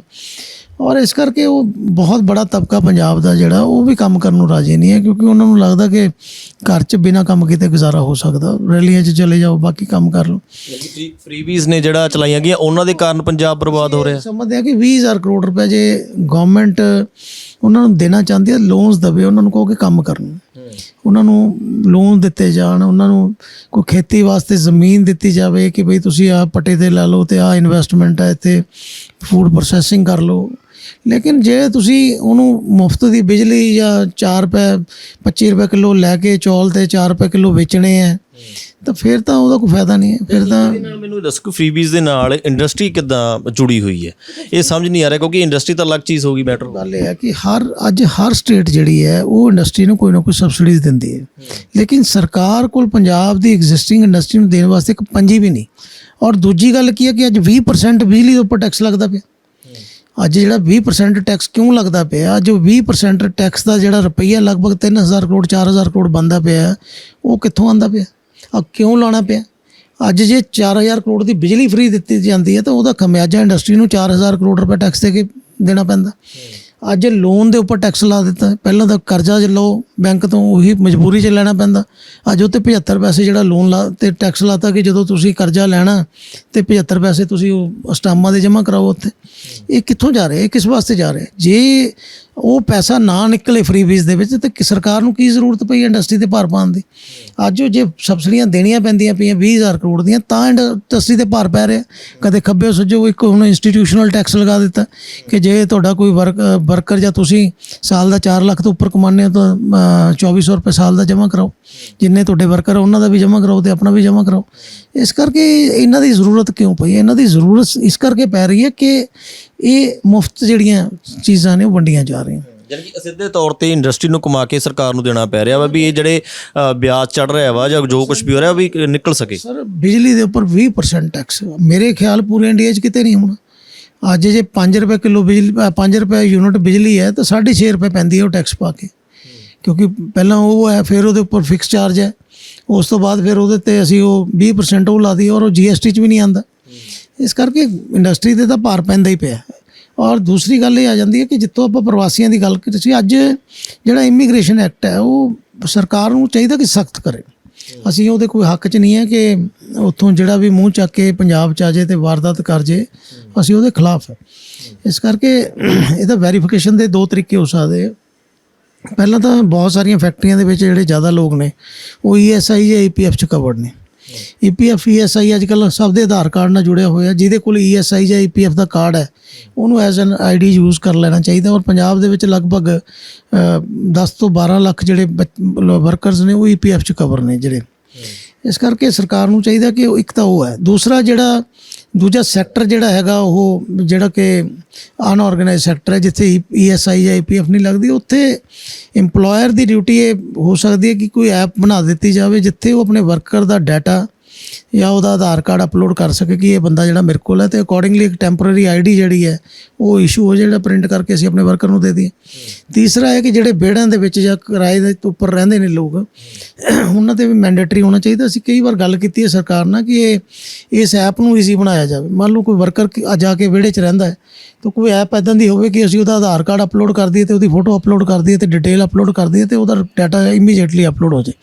ਔਰ ਇਸ ਕਰਕੇ ਉਹ ਬਹੁਤ ਬੜਾ ਤਬਕਾ ਪੰਜਾਬ ਦਾ ਜਿਹੜਾ ਉਹ ਵੀ ਕੰਮ ਕਰਨ ਨੂੰ ਰਾਜੀ ਨਹੀਂ ਹੈ ਕਿਉਂਕਿ ਉਹਨਾਂ ਨੂੰ ਲੱਗਦਾ ਕਿ ਘਰ 'ਚ ਬਿਨਾਂ ਕੰਮ ਕੀਤੇ ਗੁਜ਼ਾਰਾ ਹੋ ਸਕਦਾ। ਰੈਲੀਆਂ 'ਚ ਚਲੇ ਜਾਓ ਬਾਕੀ ਕੰਮ ਕਰ ਲਓ। ਫਰੀਬੀਜ਼ ਨੇ ਜਿਹੜਾ ਚਲਾਈਆਂ ਗਈਆਂ ਉਹਨਾਂ ਦੇ ਕਾਰਨ ਪੰਜਾਬ ਬਰਬਾਦ ਹੋ ਰਿਹਾ ਸਮਝਦੇ ਆ ਕਿ 20000 ਕਰੋੜ ਰੁਪਏ ਜੇ ਗਵਰਨਮੈਂਟ ਉਹਨਾਂ ਨੂੰ ਦੇਣਾ ਚਾਹੁੰਦੀ ਹੈ ਲੋਨਸ ਦਵੇ ਉਹਨਾਂ ਨੂੰ ਕਹੋ ਕਿ ਕੰਮ ਕਰਨ। ਉਹਨਾਂ ਨੂੰ ਲੋਨ ਦਿੱਤੇ ਜਾਣ ਉਹਨਾਂ ਨੂੰ ਕੋਈ ਖੇਤੀ ਵਾਸਤੇ ਜ਼ਮੀਨ ਦਿੱਤੀ ਜਾਵੇ ਕਿ ਭਈ ਤੁਸੀਂ ਆ ਪੱਟੇ ਤੇ ਲਾ ਲਓ ਤੇ ਆ ਇਨਵੈਸਟਮੈਂਟ ਹੈ ਇੱਥੇ ਫੂਡ ਪ੍ਰੋਸੈਸਿੰਗ ਕਰ ਲਓ। ਲੇਕਿਨ ਜੇ ਤੁਸੀਂ ਉਹਨੂੰ ਮੁਫਤ ਦੀ ਬਿਜਲੀ ਜਾਂ 4 ਰੁਪਏ 25 ਰੁਪਏ ਕਿਲੋ ਲੈ ਕੇ ਚੌਲ ਤੇ 4 ਰੁਪਏ ਕਿਲੋ ਵੇਚਣੇ ਆ ਤਾਂ ਫਿਰ ਤਾਂ ਉਹਦਾ ਕੋਈ ਫਾਇਦਾ ਨਹੀਂ ਹੈ ਫਿਰ ਤਾਂ ਮੈਨੂੰ ਦੱਸੋ ਕਿ ਫਰੀਬੀਜ਼ ਦੇ ਨਾਲ ਇੰਡਸਟਰੀ ਕਿੱਦਾਂ ਜੁੜੀ ਹੋਈ ਹੈ? ਇਹ ਸਮਝ ਨਹੀਂ ਆ ਰਿਹਾ ਕਿਉਂਕਿ ਇੰਡਸਟਰੀ ਤਾਂ ਅਲੱਗ ਚੀਜ਼ ਹੋ ਗਈ ਮੈਟਰ ਗੱਲ ਇਹ ਹੈ ਕਿ ਹਰ ਅੱਜ ਹਰ ਸਟੇਟ ਜਿਹੜੀ ਹੈ ਉਹ ਇੰਡਸਟਰੀ ਨੂੰ ਕੋਈ ਨਾ ਕੋਈ ਸਬਸਿਡੀਜ਼ ਦਿੰਦੀ ਹੈ। ਲੇਕਿਨ ਸਰਕਾਰ ਕੋਲ ਪੰਜਾਬ ਦੀ ਐਗਜ਼ਿਸਟਿੰਗ ਇੰਡਸਟਰੀ ਨੂੰ ਦੇਣ ਵਾਸਤੇ ਇੱਕ ਪੰਜੀ ਵੀ ਨਹੀਂ। ਔਰ ਦੂਜੀ ਗੱਲ ਕੀ ਹੈ ਕਿ ਅੱਜ 20% ਬਿਜਲੀ ਦੇ ਉੱਪਰ ਟੈਕਸ ਲੱਗਦਾ ਪਿਆ। ਅੱਜ ਜਿਹੜਾ 20% ਟੈਕਸ ਕਿਉਂ ਲੱਗਦਾ ਪਿਆ? ਜੋ 20% ਟੈਕਸ ਦਾ ਜਿਹੜਾ ਰੁਪਈਆ ਲਗਭਗ 3000 ਕਰੋੜ 4000 ਕਰੋੜ ਬੰਦਾ ਪਿਆ ਉਹ ਕਿੱਥੋਂ ਆਂਦਾ ਪਿਆ? ਆ ਕਿਉਂ ਲਾਉਣਾ ਪਿਆ? ਅੱਜ ਜੇ 4000 ਕਰੋੜ ਦੀ ਬਿਜਲੀ ਫ੍ਰੀ ਦਿੱਤੀ ਜਾਂਦੀ ਹੈ ਤਾਂ ਉਹਦਾ ਖਮਿਆਜਾ ਇੰਡਸਟਰੀ ਨੂੰ 4000 ਕਰੋੜ ਰੁਪਏ ਟੈਕਸ ਦੇ ਕੇ ਦੇਣਾ ਪੈਂਦਾ। ਅੱਜ ਲੋਨ ਦੇ ਉੱਪਰ ਟੈਕਸ ਲਾ ਦਿੱਤਾ। ਪਹਿਲਾਂ ਤਾਂ ਕਰਜ਼ਾ ਜੇ ਲਓ ਬੈਂਕ ਤੋਂ ਉਹੀ ਮਜਬੂਰੀ 'ਚ ਲੈਣਾ ਪੈਂਦਾ। ਅੱਜ ਉਹ ਤੇ 75 ਪੈਸੇ ਜਿਹੜਾ ਲੋਨ ਲਾ ਤੇ ਟੈਕਸ ਲਾਤਾ ਕਿ ਜਦੋਂ ਤੁਸੀਂ ਕਰਜ਼ਾ ਲੈਣਾ ਤੇ 75 ਪੈਸੇ ਤੁਸੀਂ ਉਹ ਸਟਾਮਾਂ ਦੇ ਜਮ੍ਹਾਂ ਕਰਾਓ ਉੱਥੇ। ਇਹ ਕਿੱਥੋਂ ਜਾ ਰਿਹਾ? ਇਹ ਕਿਸ ਵਾਸਤੇ ਜਾ ਰਿਹਾ? ਜੇ ਉਹ ਪੈਸਾ ਨਾ ਨਿਕਲੇ ਫ੍ਰੀ ਬੀਜ ਦੇ ਵਿੱਚ ਤੇ ਸਰਕਾਰ ਨੂੰ ਕੀ ਜ਼ਰੂਰਤ ਪਈ ਇੰਡਸਟਰੀ ਤੇ ਭਾਰ ਪਾਉਣ ਦੀ? ਅੱਜ ਉਹ ਜੇ ਸਬਸਿਡੀਆਂ ਦੇਣੀਆਂ ਪੈਂਦੀਆਂ ਪਈਆਂ 20000 ਕਰੋੜ ਦੀਆਂ ਤਾਂ ਇੰਡਸਟਰੀ ਤੇ ਭਾਰ ਪੈ ਰਿਹਾ। ਕਦੇ ਖੱਬੇ ਸੱਜੋ ਇੱਕ ਹੁਣ ਇੰਸਟੀਟਿਊਸ਼ਨਲ ਟੈਕਸ ਲਗਾ ਦਿੱਤਾ ਕਿ ਜੇ ਤੁਹਾਡਾ ਕੋਈ ਵਰਕ ਵਰਕਰ ਜਾਂ ਤੁਸੀਂ ਸਾਲ ਦਾ 4 ਲੱਖ ਤੋਂ ਉੱਪਰ ਕਮਾਉਂਦੇ ਹੋ ਤਾਂ ਅ, 2400 ਰੁਪਏ ਸਾਲ ਦਾ ਜਮ੍ਹਾਂ ਕਰਾਓ। ਜਿੰਨੇ ਤੁਹਾਡੇ ਵਰਕਰ ਉਹਨਾਂ ਦਾ ਵੀ ਜਮ੍ਹਾਂ ਕਰਾਓ ਤੇ ਆਪਣਾ ਵੀ ਜਮ੍ਹਾਂ ਕਰਾਓ। ਇਸ ਕਰਕੇ ਇਹਨਾਂ ਦੀ ਜ਼ਰੂਰਤ ਕਿਉਂ ਪਈ? ਹੈ? ਇਹਨਾਂ ਦੀ ਜ਼ਰੂਰਤ ਇਸ ਕਰਕੇ ਪੈ ਰਹੀ ਹੈ ਕਿ ਇਹ ਮੁਫਤ ਜਿਹੜੀਆਂ ਚੀਜ਼ਾਂ ਨੇ ਉਹ ਵੰਡੀਆਂ ਜਾ ਰਹੀਆਂ। ਯਾਨੀ ਕਿ ਸਿੱਧੇ ਤੌਰ ਤੇ ਇੰਡਸਟਰੀ ਨੂੰ ਕਮਾ ਕੇ ਸਰਕਾਰ ਨੂੰ ਦੇਣਾ ਪੈ ਰਿਹਾ ਵਾ ਵੀ ਇਹ ਜਿਹੜੇ ਵਿਆਜ ਚੜ ਰਿਹਾ ਵਾ ਜਾਂ ਜੋ ਕੁਝ ਵੀ ਹੋ ਰਿਹਾ ਵੀ ਨਿਕਲ ਸਕੇ। ਸਰ ਬਿਜਲੀ ਦੇ ਉੱਪਰ 20% ਟੈਕਸ ਮੇਰੇ ਖਿਆਲ ਪੂਰੇ ਇੰਡੀਆ 'ਚ ਕਿਤੇ ਨਹੀਂ ਹੋਣਾ। ਅੱਜ ਜੇ 5 ਰੁਪਏ ਕਿਲੋ ਬਿਜਲੀ 5 ਰੁਪਏ ਯੂਨਿਟ ਬਿਜਲੀ ਹੈ ਤਾਂ 6.5 ਰੁਪਏ ਪੈਂਦੀ ਹੈ ਉਹ ਟੈਕਸ ਪਾ ਕੇ। ਕਿਉਂਕਿ ਪਹਿਲਾਂ ਉਹ ਹੈ ਫਿਰ ਉਹਦੇ ਉੱਪਰ ਫਿਕਸ ਚਾਰਜ ਹੈ। ਉਸ ਤੋਂ ਬਾਅਦ ਫਿਰ ਉਹਦੇ ਤੇ ਅਸੀਂ ਉਹ 20% ਉਹ ਲਾ ਦਈਏ ਔਰ ਉਹ ਜੀਐਸਟੀ 'ਚ ਵੀ ਨਹੀਂ ਆਂਦਾ। ਇਸ ਕਰਕੇ ਇੰਡਸਟਰੀ ਤੇ ਤਾਂ ਭਾਰ ਪੈਂਦਾ ਹੀ ਪਿਆ। ਔਰ ਦੂਸਰੀ ਗੱਲ ਇਹ ਆ ਜਾਂਦੀ ਹੈ ਕਿ ਜਿੱਥੋਂ ਆਪਾਂ ਪ੍ਰਵਾਸੀਆਂ ਦੀ ਗੱਲ ਕੀਤੀ ਸੀ, ਅੱਜ ਜਿਹੜਾ ਇਮੀਗ੍ਰੇਸ਼ਨ ਐਕਟ ਹੈ, ਉਹ ਸਰਕਾਰ ਨੂੰ ਚਾਹੀਦਾ ਕਿ ਸਖਤ ਕਰੇ। ਅਸੀਂ ਉਹਦੇ ਕੋਈ ਹੱਕ 'ਚ ਨਹੀਂ ਹੈ ਕਿ ਉੱਥੋਂ ਜਿਹੜਾ ਵੀ ਮੂੰਹ ਚੱਕ ਕੇ ਪੰਜਾਬ 'ਚ ਆ ਜਾਏ ਤੇ ਵਾਰਦਾਤ ਕਰ ਜੇ ਅਸੀਂ ਉਹਦੇ ਖਿਲਾਫ ਹੈ। ਇਸ ਕਰਕੇ ਇਹਦਾ ਵੈਰੀਫਿਕੇਸ਼ਨ ਦੇ ਦੋ ਤਰੀਕੇ ਹੋ ਸਕਦੇ ਆ। ਪਹਿਲਾਂ ਤਾਂ ਬਹੁਤ ਸਾਰੀਆਂ ਫੈਕਟਰੀਆਂ ਦੇ ਵਿੱਚ ਜਿਹੜੇ ਜ਼ਿਆਦਾ ਲੋਕ ਨੇ, ਉਹ ਈਐਸਆਈ ਜਾਂ ਈਪੀਐਫ ਚ ਕਵਰਡ ਨੇ। ਈਪੀਐਫ ਈਐਸਆਈ ਅੱਜ ਕੱਲ੍ਹ ਸਭ ਦੇ ਆਧਾਰ ਕਾਰਡ ਨਾਲ ਜੁੜਿਆ ਹੋਇਆ ਜਿਹਦੇ ਕੋਲ ਈਐਸਆਈ ਜਾਂ ਈਪੀਐਫ ਦਾ ਕਾਰਡ ਹੈ ਉਹਨੂੰ ਐਜ਼ ਐਨ ਆਈਡੀ ਯੂਜ਼ ਕਰ ਲੈਣਾ ਚਾਹੀਦਾ ਔਰ ਪੰਜਾਬ ਦੇ ਵਿੱਚ ਲਗਭਗ ਅ, 10 ਤੋਂ 12 ਲੱਖ ਜਿਹੜੇ ਵਰਕਰਸ ਨੇ ਉਹ ਈਪੀਐਫ ਚ ਕਵਰ ਨੇ ਜਿਹੜੇ। ਇਸ ਕਰਕੇ ਸਰਕਾਰ ਨੂੰ ਚਾਹੀਦਾ ਕਿ ਉਹ ਇੱਕ ਤਾਂ ਉਹ ਹੈ ਦੂਸਰਾ ਜਿਹੜਾ ਦੂਜਾ ਸੈਕਟਰ ਜਿਹੜਾ ਹੈਗਾ ਉਹ ਜਿਹੜਾ ਕਿ ਅਨਆਰਗੇਨਾਈਜ਼ ਸੈਕਟਰ ਹੈ, ਜਿੱਥੇ ਈਐਸਆਈ ਜਾਂ ਈਪੀਐਫ ਨਹੀਂ ਲੱਗਦੀ, ਉੱਥੇ EMPLOYER ਦੀ ਡਿਊਟੀ ਇਹ ਹੋ ਸਕਦੀ ਹੈ ਕਿ ਕੋਈ ਐਪ ਬਣਾ ਦਿੱਤੀ ਜਾਵੇ ਜਿੱਥੇ ਉਹ ਆਪਣੇ ਵਰਕਰ ਦਾ ਡਾਟਾ ਜਾਂ ਉਹਦਾ ਆਧਾਰ ਕਾਰਡ ਅਪਲੋਡ ਕਰ ਸਕੇ ਕਿ ਇਹ ਬੰਦਾ ਜਿਹੜਾ ਮੇਰੇ ਕੋਲ ਹੈ ਤੇ ਅਕੋਰਡਿੰਗਲੀ ਇੱਕ ਟੈਂਪਰੇਰੀ ਆਈਡੀ ਜਿਹੜੀ ਹੈ, ਉਹ ਇਸ਼ੂ ਹੋ ਜਿਹੜਾ ਪ੍ਰਿੰਟ ਕਰਕੇ ਅਸੀਂ ਆਪਣੇ ਵਰਕਰ ਨੂੰ ਦੇ ਦਈਏ। ਤੀਸਰਾ ਹੈ ਕਿ ਜਿਹੜੇ ਬੇੜਾਂ ਦੇ ਵਿੱਚ ਜਾਂ ਕਿਰਾਏ ਦੇ ਉੱਪਰ ਰਹਿੰਦੇ ਨੇ ਲੋਕ, ਉਹਨਾਂ ਤੇ ਵੀ ਮੈਂਡੇਟਰੀ ਹੋਣਾ ਚਾਹੀਦਾ। ਅਸੀਂ ਕਈ ਵਾਰ ਗੱਲ ਕੀਤੀ ਹੈ ਸਰਕਾਰ ਨਾਲ ਕਿ ਇਹ, ਇਸ ਐਪ ਨੂੰ ਈਜ਼ੀ ਬਣਾਇਆ ਜਾਵੇ। ਮੰਨ ਲਓ ਕੋਈ ਵਰਕਰ ਆ ਜਾ ਕੇ ਵਿਹੜੇ 'ਚ ਰਹਿੰਦਾ ਹੈ ਤਾਂ ਕੋਈ ਐਪ ਇਦਾਂ ਦੀ ਹੋਵੇ ਕਿ ਅਸੀਂ ਉਹਦਾ ਆਧਾਰ ਕਾਰਡ ਅਪਲੋਡ ਕਰ ਦਈਏ ਤੇ ਉਹਦੀ ਫੋਟੋ ਅਪਲੋਡ ਕਰ ਦਈਏ ਤੇ ਡਿਟੇਲ ਅਪਲੋਡ ਕਰ ਦਈਏ ਤੇ ਉਹਦਾ ਡਾਟਾ ਇਮੀਡੀਏਟਲੀ ਅਪਲੋਡ ਹੋ ਜਾਏ।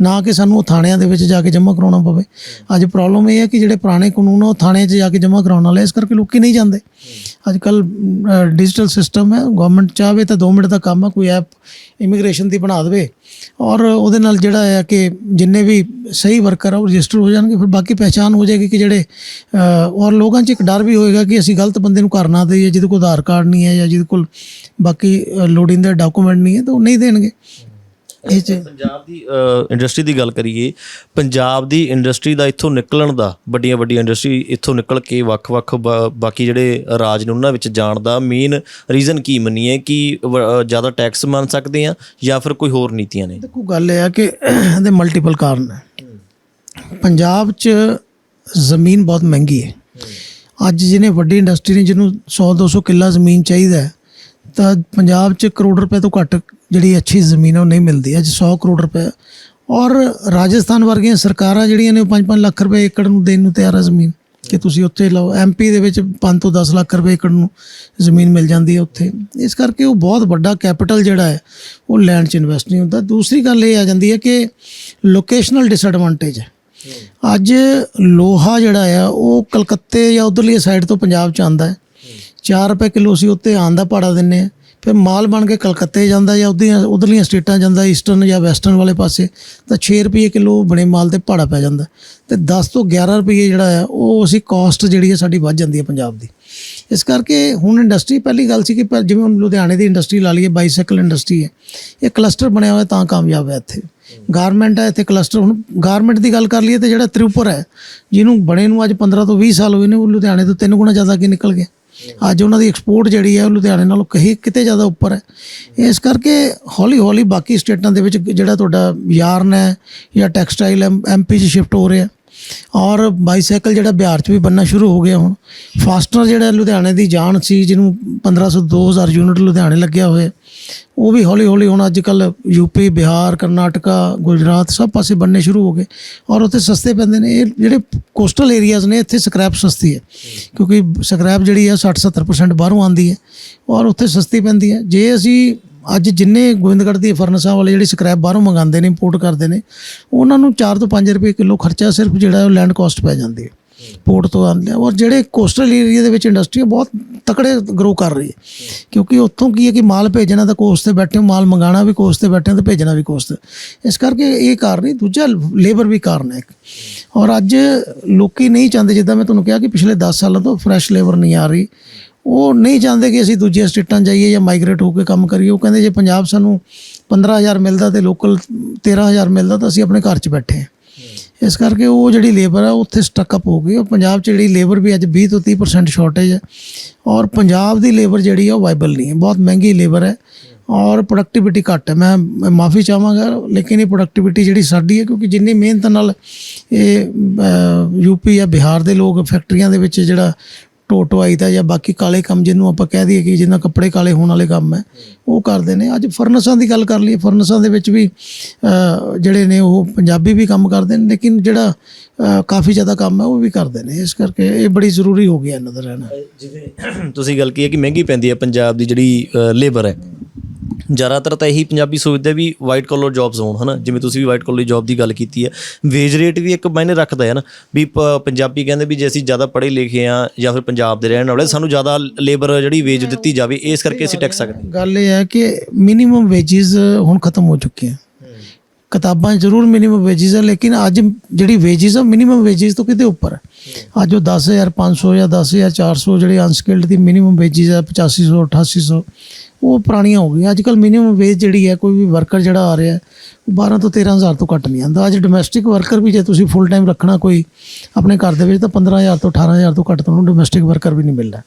ਨਾ ਕਿ ਸਾਨੂੰ ਉਹ ਥਾਣਿਆਂ ਦੇ ਵਿੱਚ ਜਾ ਕੇ ਜਮ੍ਹਾਂ ਕਰਾਉਣਾ ਪਵੇ। ਅੱਜ ਪ੍ਰੋਬਲਮ ਇਹ ਹੈ ਕਿ ਜਿਹੜੇ ਪੁਰਾਣੇ ਕਾਨੂੰਨ ਆ, ਉਹ ਥਾਣੇ 'ਚ ਜਾ ਕੇ ਜਮ੍ਹਾਂ ਕਰਾਉਣ ਵਾਲੇ ਇਸ ਕਰਕੇ ਲੋਕੀ ਨਹੀਂ ਜਾਂਦੇ। ਅੱਜ ਕੱਲ ਡਿਜੀਟਲ ਸਿਸਟਮ ਹੈ। ਗਵਰਨਮੈਂਟ ਚਾਹਵੇ ਤਾਂ 2 ਮਿੰਟ ਦਾ ਕੰਮ ਹੈ ਕੋਈ ਐਪ ਇਮੀਗ੍ਰੇਸ਼ਨ ਦੀ ਬਣਾ ਦੇਵੇ। ਔਰ ਉਹਦੇ ਨਾਲ ਜਿਹੜਾ ਹੈ ਕਿ ਜਿੰਨੇ ਵੀ ਸਹੀ ਵਰਕਰ ਆ, ਉਹ ਰਜਿਸਟਰ ਹੋ ਜਾਣਗੇ। ਫਿਰ ਬਾਕੀ ਪਹਿਚਾਨ ਹੋ ਜਾਏਗੀ ਕਿ ਜਿਹੜੇ ਔਰ ਲੋਕਾਂ 'ਚ ਇੱਕ ਡਰ ਵੀ ਹੋਏਗਾ ਕਿ ਅਸੀਂ ਗਲਤ ਬੰਦੇ ਨੂੰ ਘਰ ਨਾ ਦੇਈਏ, ਜਿਹਦੇ ਕੋਲ ਆਧਾਰ ਕਾਰਡ ਨਹੀਂ ਹੈ ਜਾਂ ਜਿਹਦੇ ਕੋਲ ਬਾਕੀ ਲੋੜੀਂਦੇ ਡਾਕੂਮੈਂਟ ਨਹੀਂ ਹੈ, ਤਾਂ ਉਹ ਨਹੀਂ ਦੇਣਗੇ। ਇਹ 'ਚ ਪੰਜਾਬ ਦੀ ਇੰਡਸਟਰੀ ਦੀ ਗੱਲ ਕਰੀਏ ਪੰਜਾਬ ਦੀ ਇੰਡਸਟਰੀ ਦਾ ਇੱਥੋਂ ਨਿਕਲਣ ਦਾ ਵੱਡੀਆਂ ਵੱਡੀਆਂ ਇੰਡਸਟਰੀ ਇੱਥੋਂ ਨਿਕਲ ਕੇ ਵੱਖ-ਵੱਖ ਬਾਕੀ ਜਿਹੜੇ ਰਾਜ ਨੇ ਉਹਨਾਂ ਵਿੱਚ ਜਾਣ ਦਾ ਮੇਨ ਰੀਜ਼ਨ ਕੀ ਮੰਨੀਏ ਕਿ ਜ਼ਿਆਦਾ ਟੈਕਸ ਮੰਨ ਸਕਦੇ ਆ ਜਾਂ ਫਿਰ ਕੋਈ ਹੋਰ ਨੀਤੀਆਂ ਨੇ? ਦੇਖੋ ਗੱਲ ਇਹ ਆ ਕਿ ਇਹਦੇ ਮਲਟੀਪਲ ਕਾਰਨ ਹੈ। ਪੰਜਾਬ 'ਚ ਜ਼ਮੀਨ ਬਹੁਤ ਮਹਿੰਗੀ ਹੈ। ਅੱਜ ਜਿਹਨੇ ਵੱਡੀ ਇੰਡਸਟਰੀ ਨੇ ਜਿਹਨੂੰ 100 200 ਕਿੱਲਾ ਜ਼ਮੀਨ ਚਾਹੀਦਾ ਹੈ ਤਾਂ ਪੰਜਾਬ 'ਚ ਕਰੋੜ ਰੁਪਏ ਤੋਂ ਘੱਟ ਜਿਹੜੀ ਅੱਛੀ ਜ਼ਮੀਨ ਉਹ ਨਹੀਂ ਮਿਲਦੀ। ਅੱਜ 100 ਕਰੋੜ ਰੁਪਏ। ਔਰ ਰਾਜਸਥਾਨ ਵਰਗੀਆਂ ਸਰਕਾਰਾਂ ਜਿਹੜੀਆਂ ਨੇ, ਉਹ 5-5 ਲੱਖ ਰੁਪਏ ਏਕੜ ਨੂੰ ਦੇਣ ਨੂੰ ਤਿਆਰ ਆ ਜ਼ਮੀਨ। ਕਿ ਤੁਸੀਂ ਉੱਥੇ ਲਓ। ਐਮਪੀ ਦੇ ਵਿੱਚ 5 ਤੋਂ 10 ਲੱਖ ਰੁਪਏ ਏਕੜ ਨੂੰ ਜ਼ਮੀਨ ਮਿਲ ਜਾਂਦੀ ਹੈ ਉੱਥੇ। ਇਸ ਕਰਕੇ ਉਹ ਬਹੁਤ ਵੱਡਾ ਕੈਪੀਟਲ ਜਿਹੜਾ ਹੈ, ਉਹ ਲੈਂਡ 'ਚ ਇਨਵੈਸਟ ਨਹੀਂ ਹੁੰਦਾ। ਦੂਸਰੀ ਗੱਲ ਇਹ ਆ ਜਾਂਦੀ ਹੈ ਕਿ ਲੋਕੇਸ਼ਨਲ ਡਿਸਐਡਵਾਂਟੇਜ ਹੈ। ਅੱਜ ਲੋਹਾ ਜਿਹੜਾ ਆ, ਉਹ ਕਲਕੱਤੇ ਜਾਂ ਉਧਰਲੀ ਸਾਈਡ ਤੋਂ ਪੰਜਾਬ ਚ ਆਂਦਾ ਹੈ। 4 ਰੁਪਏ ਕਿਲੋ ਅਸੀਂ ਉੱਤੇ ਆਉਣ ਦਾ ਭਾੜਾ ਦਿੰਨੇ ਆ ਫਿਰ ਮਾਲ ਬਣ ਕੇ ਕਲਕੱਤੇ ਜਾਂਦਾ ਜਾਂ ਉਧਰਲੀਆਂ ਉਧਰਲੀਆਂ ਸਟੇਟਾਂ ਜਾਂਦਾ ਈਸਟਰਨ ਜਾਂ ਵੈਸਟਰਨ ਵਾਲੇ ਪਾਸੇ, ਤਾਂ 6 ਰੁਪਏ ਕਿਲੋ ਬਣੇ ਮਾਲ ਤੇ ਭਾੜਾ ਪੈ ਜਾਂਦਾ। ਤੇ 10 ਤੋਂ 11 ਰੁਪਏ ਜਿਹੜਾ ਆ, ਉਹ ਅਸੀਂ ਕਾਸਟ ਜਿਹੜੀ ਹੈ ਸਾਡੀ ਵੱਧ ਜਾਂਦੀ ਹੈ ਪੰਜਾਬ ਦੀ। ਇਸ ਕਰਕੇ ਹੁਣ ਇੰਡਸਟਰੀ ਪਹਿਲੀ ਗੱਲ ਸੀ ਕਿ ਪਰ ਜਿਵੇਂ ਹੁਣ ਲੁਧਿਆਣੇ ਦੀ ਇੰਡਸਟਰੀ ਲਾ ਲਈਏ ਬਾਈਸਾਈਕਲ ਇੰਡਸਟਰੀ ਹੈ, ਇਹ ਕਲਸਟਰ ਬਣਿਆ ਹੋਇਆ ਤਾਂ ਕਾਮਯਾਬ ਹੈ ਇੱਥੇ। ਗਾਰਮੈਂਟ ਹੈ ਇੱਥੇ ਕਲਸਟਰ ਹੁਣ ਗਾਰਮੈਂਟ ਦੀ ਗੱਲ ਕਰ ਲਈਏ ਤੇ ਜਿਹੜਾ ਤ੍ਰਿਪੁਰ ਹੈ, ਜਿਹਨੂੰ ਬਣੇ ਨੂੰ ਅੱਜ 15 ਤੋਂ 20 ਸਾਲ ਹੋਏ ਨੇ, ਉਹ ਲੁਧਿਆਣੇ ਤੋਂ ਤਿੰਨ ਗੁਣਾ ਜ਼ਿਆਦਾ ਕੀ ਨਿਕਲ ਗਿਆ। ਅੱਜ ਉਹਨਾਂ ਦੀ ਐਕਸਪੋਰਟ ਜਿਹੜੀ ਹੈ ਉਹ ਲੁਧਿਆਣੇ ਨਾਲੋਂ ਕਹੀ ਕਿਤੇ ਜ਼ਿਆਦਾ ਉੱਪਰ ਹੈ। ਇਸ ਕਰਕੇ ਹੌਲੀ ਹੌਲੀ ਬਾਕੀ ਸਟੇਟਾਂ ਦੇ ਵਿੱਚ ਜਿਹੜਾ ਤੁਹਾਡਾ ਯਾਰਨ ਹੈ ਜਾਂ ਟੈਕਸਟਾਈਲ ਐਮਪੀ 'ਚ ਸ਼ਿਫਟ ਹੋ ਰਿਹਾ ਔਰ ਬਾਈਸਾਈਕਲ ਜਿਹੜਾ ਬਿਹਾਰ 'ਚ ਵੀ ਬੰਨਾ ਸ਼ੁਰੂ ਹੋ ਗਿਆ ਹੁਣ। ਫਾਸਟਨਰ ਜਿਹੜਾ ਲੁਧਿਆਣੇ ਦੀ ਜਾਨ ਸੀ, ਜਿਹਨੂੰ 1500 2000 ਯੂਨਿਟ ਲੁਧਿਆਣੇ ਲੱਗਿਆ ਹੋਇਆ। ਉਹ ਵੀ ਹੌਲੀ ਹੌਲੀ ਹੁਣ ਅੱਜ ਕੱਲ ਯੂਪੀ ਬਿਹਾਰ, ਕਰਨਾਟਕਾ, ਗੁਜਰਾਤ ਸਭ ਪਾਸੇ ਬੰਨੇ ਸ਼ੁਰੂ ਹੋ ਗਏ। ਔਰ ਉੱਥੇ ਸਸਤੇ ਪੈਂਦੇ ਨੇ। ਇਹ ਜਿਹੜੇ ਕੋਸਟਲ ਏਰੀਆਜ਼ ਨੇ, ਇੱਥੇ ਸਕ੍ਰੈਪ ਸਸਤੀ ਹੈ। ਕਿਉਂਕਿ ਸਕ੍ਰੈਪ ਜਿਹੜੀ ਹੈ 60 70% ਬਾਹਰੋਂ ਆਉਂਦੀ ਹੈ। ਔਰ ਉੱਥੇ ਸਸਤੀ ਪੈਂਦੀ ਹੈ। ਜੇ ਅਸੀਂ ਅੱਜ ਜਿੰਨੇ ਗੋਬਿੰਦਗੜ੍ਹ ਦੀ ਫਰਨਸਾਂ ਵਾਲੇ ਜਿਹੜੇ ਸਕ੍ਰੈਪ ਬਾਹਰੋਂ ਮੰਗਾਉਂਦੇ ਨੇ ਇੰਪੋਰਟ ਕਰਦੇ ਨੇ, ਉਹਨਾਂ ਨੂੰ 4 ਤੋਂ 5 ਰੁਪਏ ਕਿਲੋ ਖਰਚਾ ਸਿਰਫ ਜਿਹੜਾ ਉਹ ਲੈਂਡ ਕਾਸਟ ਪੈ ਜਾਂਦੀ ਹੈ ਪੋਰਟ ਤੋਂ ਆਉਂਦੇ ਆ। ਔਰ ਜਿਹੜੇ ਕੋਸਟਲ ਏਰੀਆ ਦੇ ਵਿੱਚ ਇੰਡਸਟਰੀ ਬਹੁਤ ਤਕੜੇ ਗਰੋ ਕਰ ਰਹੀ ਹੈ। ਕਿਉਂਕਿ ਉੱਥੋਂ ਕੀ ਹੈ ਕਿ ਮਾਲ ਭੇਜਣਾ ਤਾਂ ਕੋਸਟ ਤੇ ਬੈਠੇ ਹੋ, ਮਾਲ ਮੰਗਾਣਾ ਵੀ ਕੋਸਟ ਤੇ ਬੈਠੇ ਹੋ, ਤੇ ਭੇਜਣਾ ਵੀ ਕੋਸਟ ਇਸ ਕਰਕੇ ਇਹ ਕਾਰਨ ਨਹੀਂ, ਦੂਜਾ ਲੇਬਰ ਵੀ ਕਾਰਨ ਹੈ ਇੱਕ। ਔਰ ਅੱਜ ਲੋਕੀ ਨਹੀਂ ਚਾਹੁੰਦੇ, ਜਿੱਦਾਂ ਮੈਂ ਤੁਹਾਨੂੰ ਕਿਹਾ ਕਿ ਪਿਛਲੇ 10 ਸਾਲਾਂ ਤੋਂ ਫਰੈਸ਼ ਲੇਬਰ ਨਹੀਂ ਆ ਰਹੀ। ਉਹ ਨਹੀਂ ਚਾਹੁੰਦੇ ਕਿ ਅਸੀਂ ਦੂਜੀਆਂ ਸਟੇਟਾਂ ਜਾਈਏ ਜਾਂ ਮਾਈਗ੍ਰੇਟ ਹੋ ਕੇ ਕੰਮ ਕਰੀਏ। ਉਹ ਕਹਿੰਦੇ ਜੇ ਪੰਜਾਬ ਸਾਨੂੰ 15000 ਮਿਲਦਾ ਤੇ ਲੋਕਲ 13000 ਮਿਲਦਾ ਤਾਂ ਅਸੀਂ ਆਪਣੇ ਘਰ 'ਚ ਬੈਠੇ ਹਾਂ। ਇਸ ਕਰਕੇ ਉਹ ਜਿਹੜੀ ਲੇਬਰ ਹੈ ਉਹ ਉੱਥੇ ਸਟਕ ਅਪ ਹੋ ਗਈ। ਔਰ ਪੰਜਾਬ 'ਚ ਜਿਹੜੀ ਲੇਬਰ ਵੀ ਅੱਜ 20 ਤੋਂ 30% ਸ਼ਾਰਟੇਜ ਹੈ ਔਰ ਪੰਜਾਬ ਦੀ ਲੇਬਰ ਜਿਹੜੀ ਆ, ਉਹ ਵਾਈਬਲ ਨਹੀਂ ਹੈ। ਬਹੁਤ ਮਹਿੰਗੀ ਲੇਬਰ ਹੈ ਔਰ ਪ੍ਰੋਡਕਟਿਵਿਟੀ ਘੱਟ ਹੈ। ਮੈਂ ਮਾਫੀ ਚਾਹਾਂਗਾ, ਲੇਕਿਨ ਇਹ ਪ੍ਰੋਡਕਟਿਵਿਟੀ ਜਿਹੜੀ ਸਾਡੀ ਹੈ, ਕਿਉਂਕਿ ਜਿੰਨੀ ਮਿਹਨਤ ਨਾਲ ਇਹ ਯੂਪੀ ਜਾਂ ਬਿਹਾਰ ਦੇ ਲੋਕ ਫੈਕਟਰੀਆਂ ਦੇ ਵਿੱਚ ਜਿਹੜਾ ਟੋਟਵਾਈ ਦਾ ਜਾਂ ਬਾਕੀ ਕਾਲੇ ਕੰਮ ਜਿਹਨੂੰ ਆਪਾਂ ਕਹਿ ਦਈਏ ਕਿ ਜਿੰਨਾ ਕੱਪੜੇ ਕਾਲੇ ਹੋਣ ਵਾਲੇ ਕੰਮ ਹੈ, ਉਹ ਕਰਦੇ ਨੇ। ਅੱਜ ਫਰਨਸਾਂ ਦੀ ਗੱਲ ਕਰ ਲਈਏ, ਫਰਨਸਾਂ ਦੇ ਵਿੱਚ ਵੀ ਜਿਹੜੇ ਨੇ ਉਹ ਪੰਜਾਬੀ ਵੀ ਕੰਮ ਕਰਦੇ ਨੇ, ਲੇਕਿਨ ਜਿਹੜਾ ਕਾਫੀ ਜ਼ਿਆਦਾ ਕੰਮ ਹੈ, ਉਹ ਵੀ ਕਰਦੇ ਨੇ। ਇਸ ਕਰਕੇ ਇਹ ਬੜੀ ਜ਼ਰੂਰੀ ਹੋ ਗਿਆ ਇਹਨਾਂ ਦਾ ਰਹਿਣਾ। ਜਿਵੇਂ ਤੁਸੀਂ ਗੱਲ ਕੀ ਹੈ ਕਿ ਮਹਿੰਗੀ ਪੈਂਦੀ ਹੈ, ਪੰਜਾਬ ਦੀ ਜਿਹੜੀ ਲੇਬਰ ਹੈ ਜ਼ਿਆਦਾਤਰ ਤਾਂ ਇਹੀ ਪੰਜਾਬੀ ਸੋਚਦੇ ਵੀ ਵਾਈਟ ਕਾਲਰ ਜੌਬਸ ਹੋਣ ਹਨਾ? ਜਿਵੇਂ ਤੁਸੀਂ ਵੀ ਵਾਈਟ ਕਾਲਰ ਜੌਬ ਦੀ ਗੱਲ ਕੀਤੀ ਹੈ। ਵੇਜ ਰੇਟ ਵੀ ਇੱਕ ਮਾਇਨੇ ਰੱਖਦਾ ਹੈ ਨਾ ਵੀ ਪ- ਪੰਜਾਬੀ ਕਹਿੰਦੇ ਵੀ ਜੇ ਅਸੀਂ ਜ਼ਿਆਦਾ ਪੜ੍ਹੇ ਲਿਖੇ ਆ ਜਾਂ ਫਿਰ ਪੰਜਾਬ ਦੇ ਰਹਿਣ ਵਾਲੇ ਸਾਨੂੰ ਜ਼ਿਆਦਾ ਲੇਬਰ ਜਿਹੜੀ ਵੇਜ ਦਿੱਤੀ ਜਾਵੇ ਇਸ ਕਰਕੇ ਅਸੀਂ ਟੈਕਸ ਸਕਦੇ ਗੱਲ ਇਹ ਹੈ ਕਿ ਮਿਨੀਮਮ ਵੇਜਿਸ ਹੁਣ ਖਤਮ ਹੋ ਚੁੱਕੇ ਹਨ ਕਿਤਾਬਾਂ 'ਚ ਜ਼ਰੂਰ ਮਿਨੀਮਮ ਵੇਜਿਸ ਹੈ ਲੇਕਿਨ ਅੱਜ ਜਿਹੜੀ ਵੇਜਿਸ ਆ ਮਿਨੀਮਮ ਵੇਜਿਸ ਤੋਂ ਕਿਤੇ ਉੱਪਰ ਹੈ। ਅੱਜ ਉਹ 10500 ਜਾਂ 10400 ਜਿਹੜੇ ਅਨਸਕਿਲਡ ਦੀ ਮਿਨੀਮਮ ਵੇਜਿਸ ਹੈ 8500 8800 ਉਹ ਪੁਰਾਣੀਆਂ ਹੋ ਗਈਆਂ। ਅੱਜ ਕੱਲ ਮਿਨੀਮਮ ਵੇਜ ਜਿਹੜੀ ਹੈ ਕੋਈ ਵੀ ਵਰਕਰ ਜਿਹੜਾ ਆ ਰਿਹਾ ਹੈ, ਉਹ 12 ਤੋਂ 13000 ਤੋਂ ਘੱਟ ਨਹੀਂ ਆਉਂਦਾ। ਅੱਜ ਡੋਮੈਸਟਿਕ ਵਰਕਰ ਵੀ ਜੇ ਤੁਸੀਂ ਫੁੱਲ ਟਾਈਮ ਰੱਖਣਾ ਕੋਈ ਆਪਣੇ ਘਰ ਦੇ ਵਿੱਚ ਤਾਂ 15000 ਤੋਂ 18000 ਤੋਂ ਘੱਟ ਤੁਹਾਨੂੰ ਡੋਮੈਸਟਿਕ ਵਰਕਰ ਵੀ ਨਹੀਂ ਮਿਲਦਾ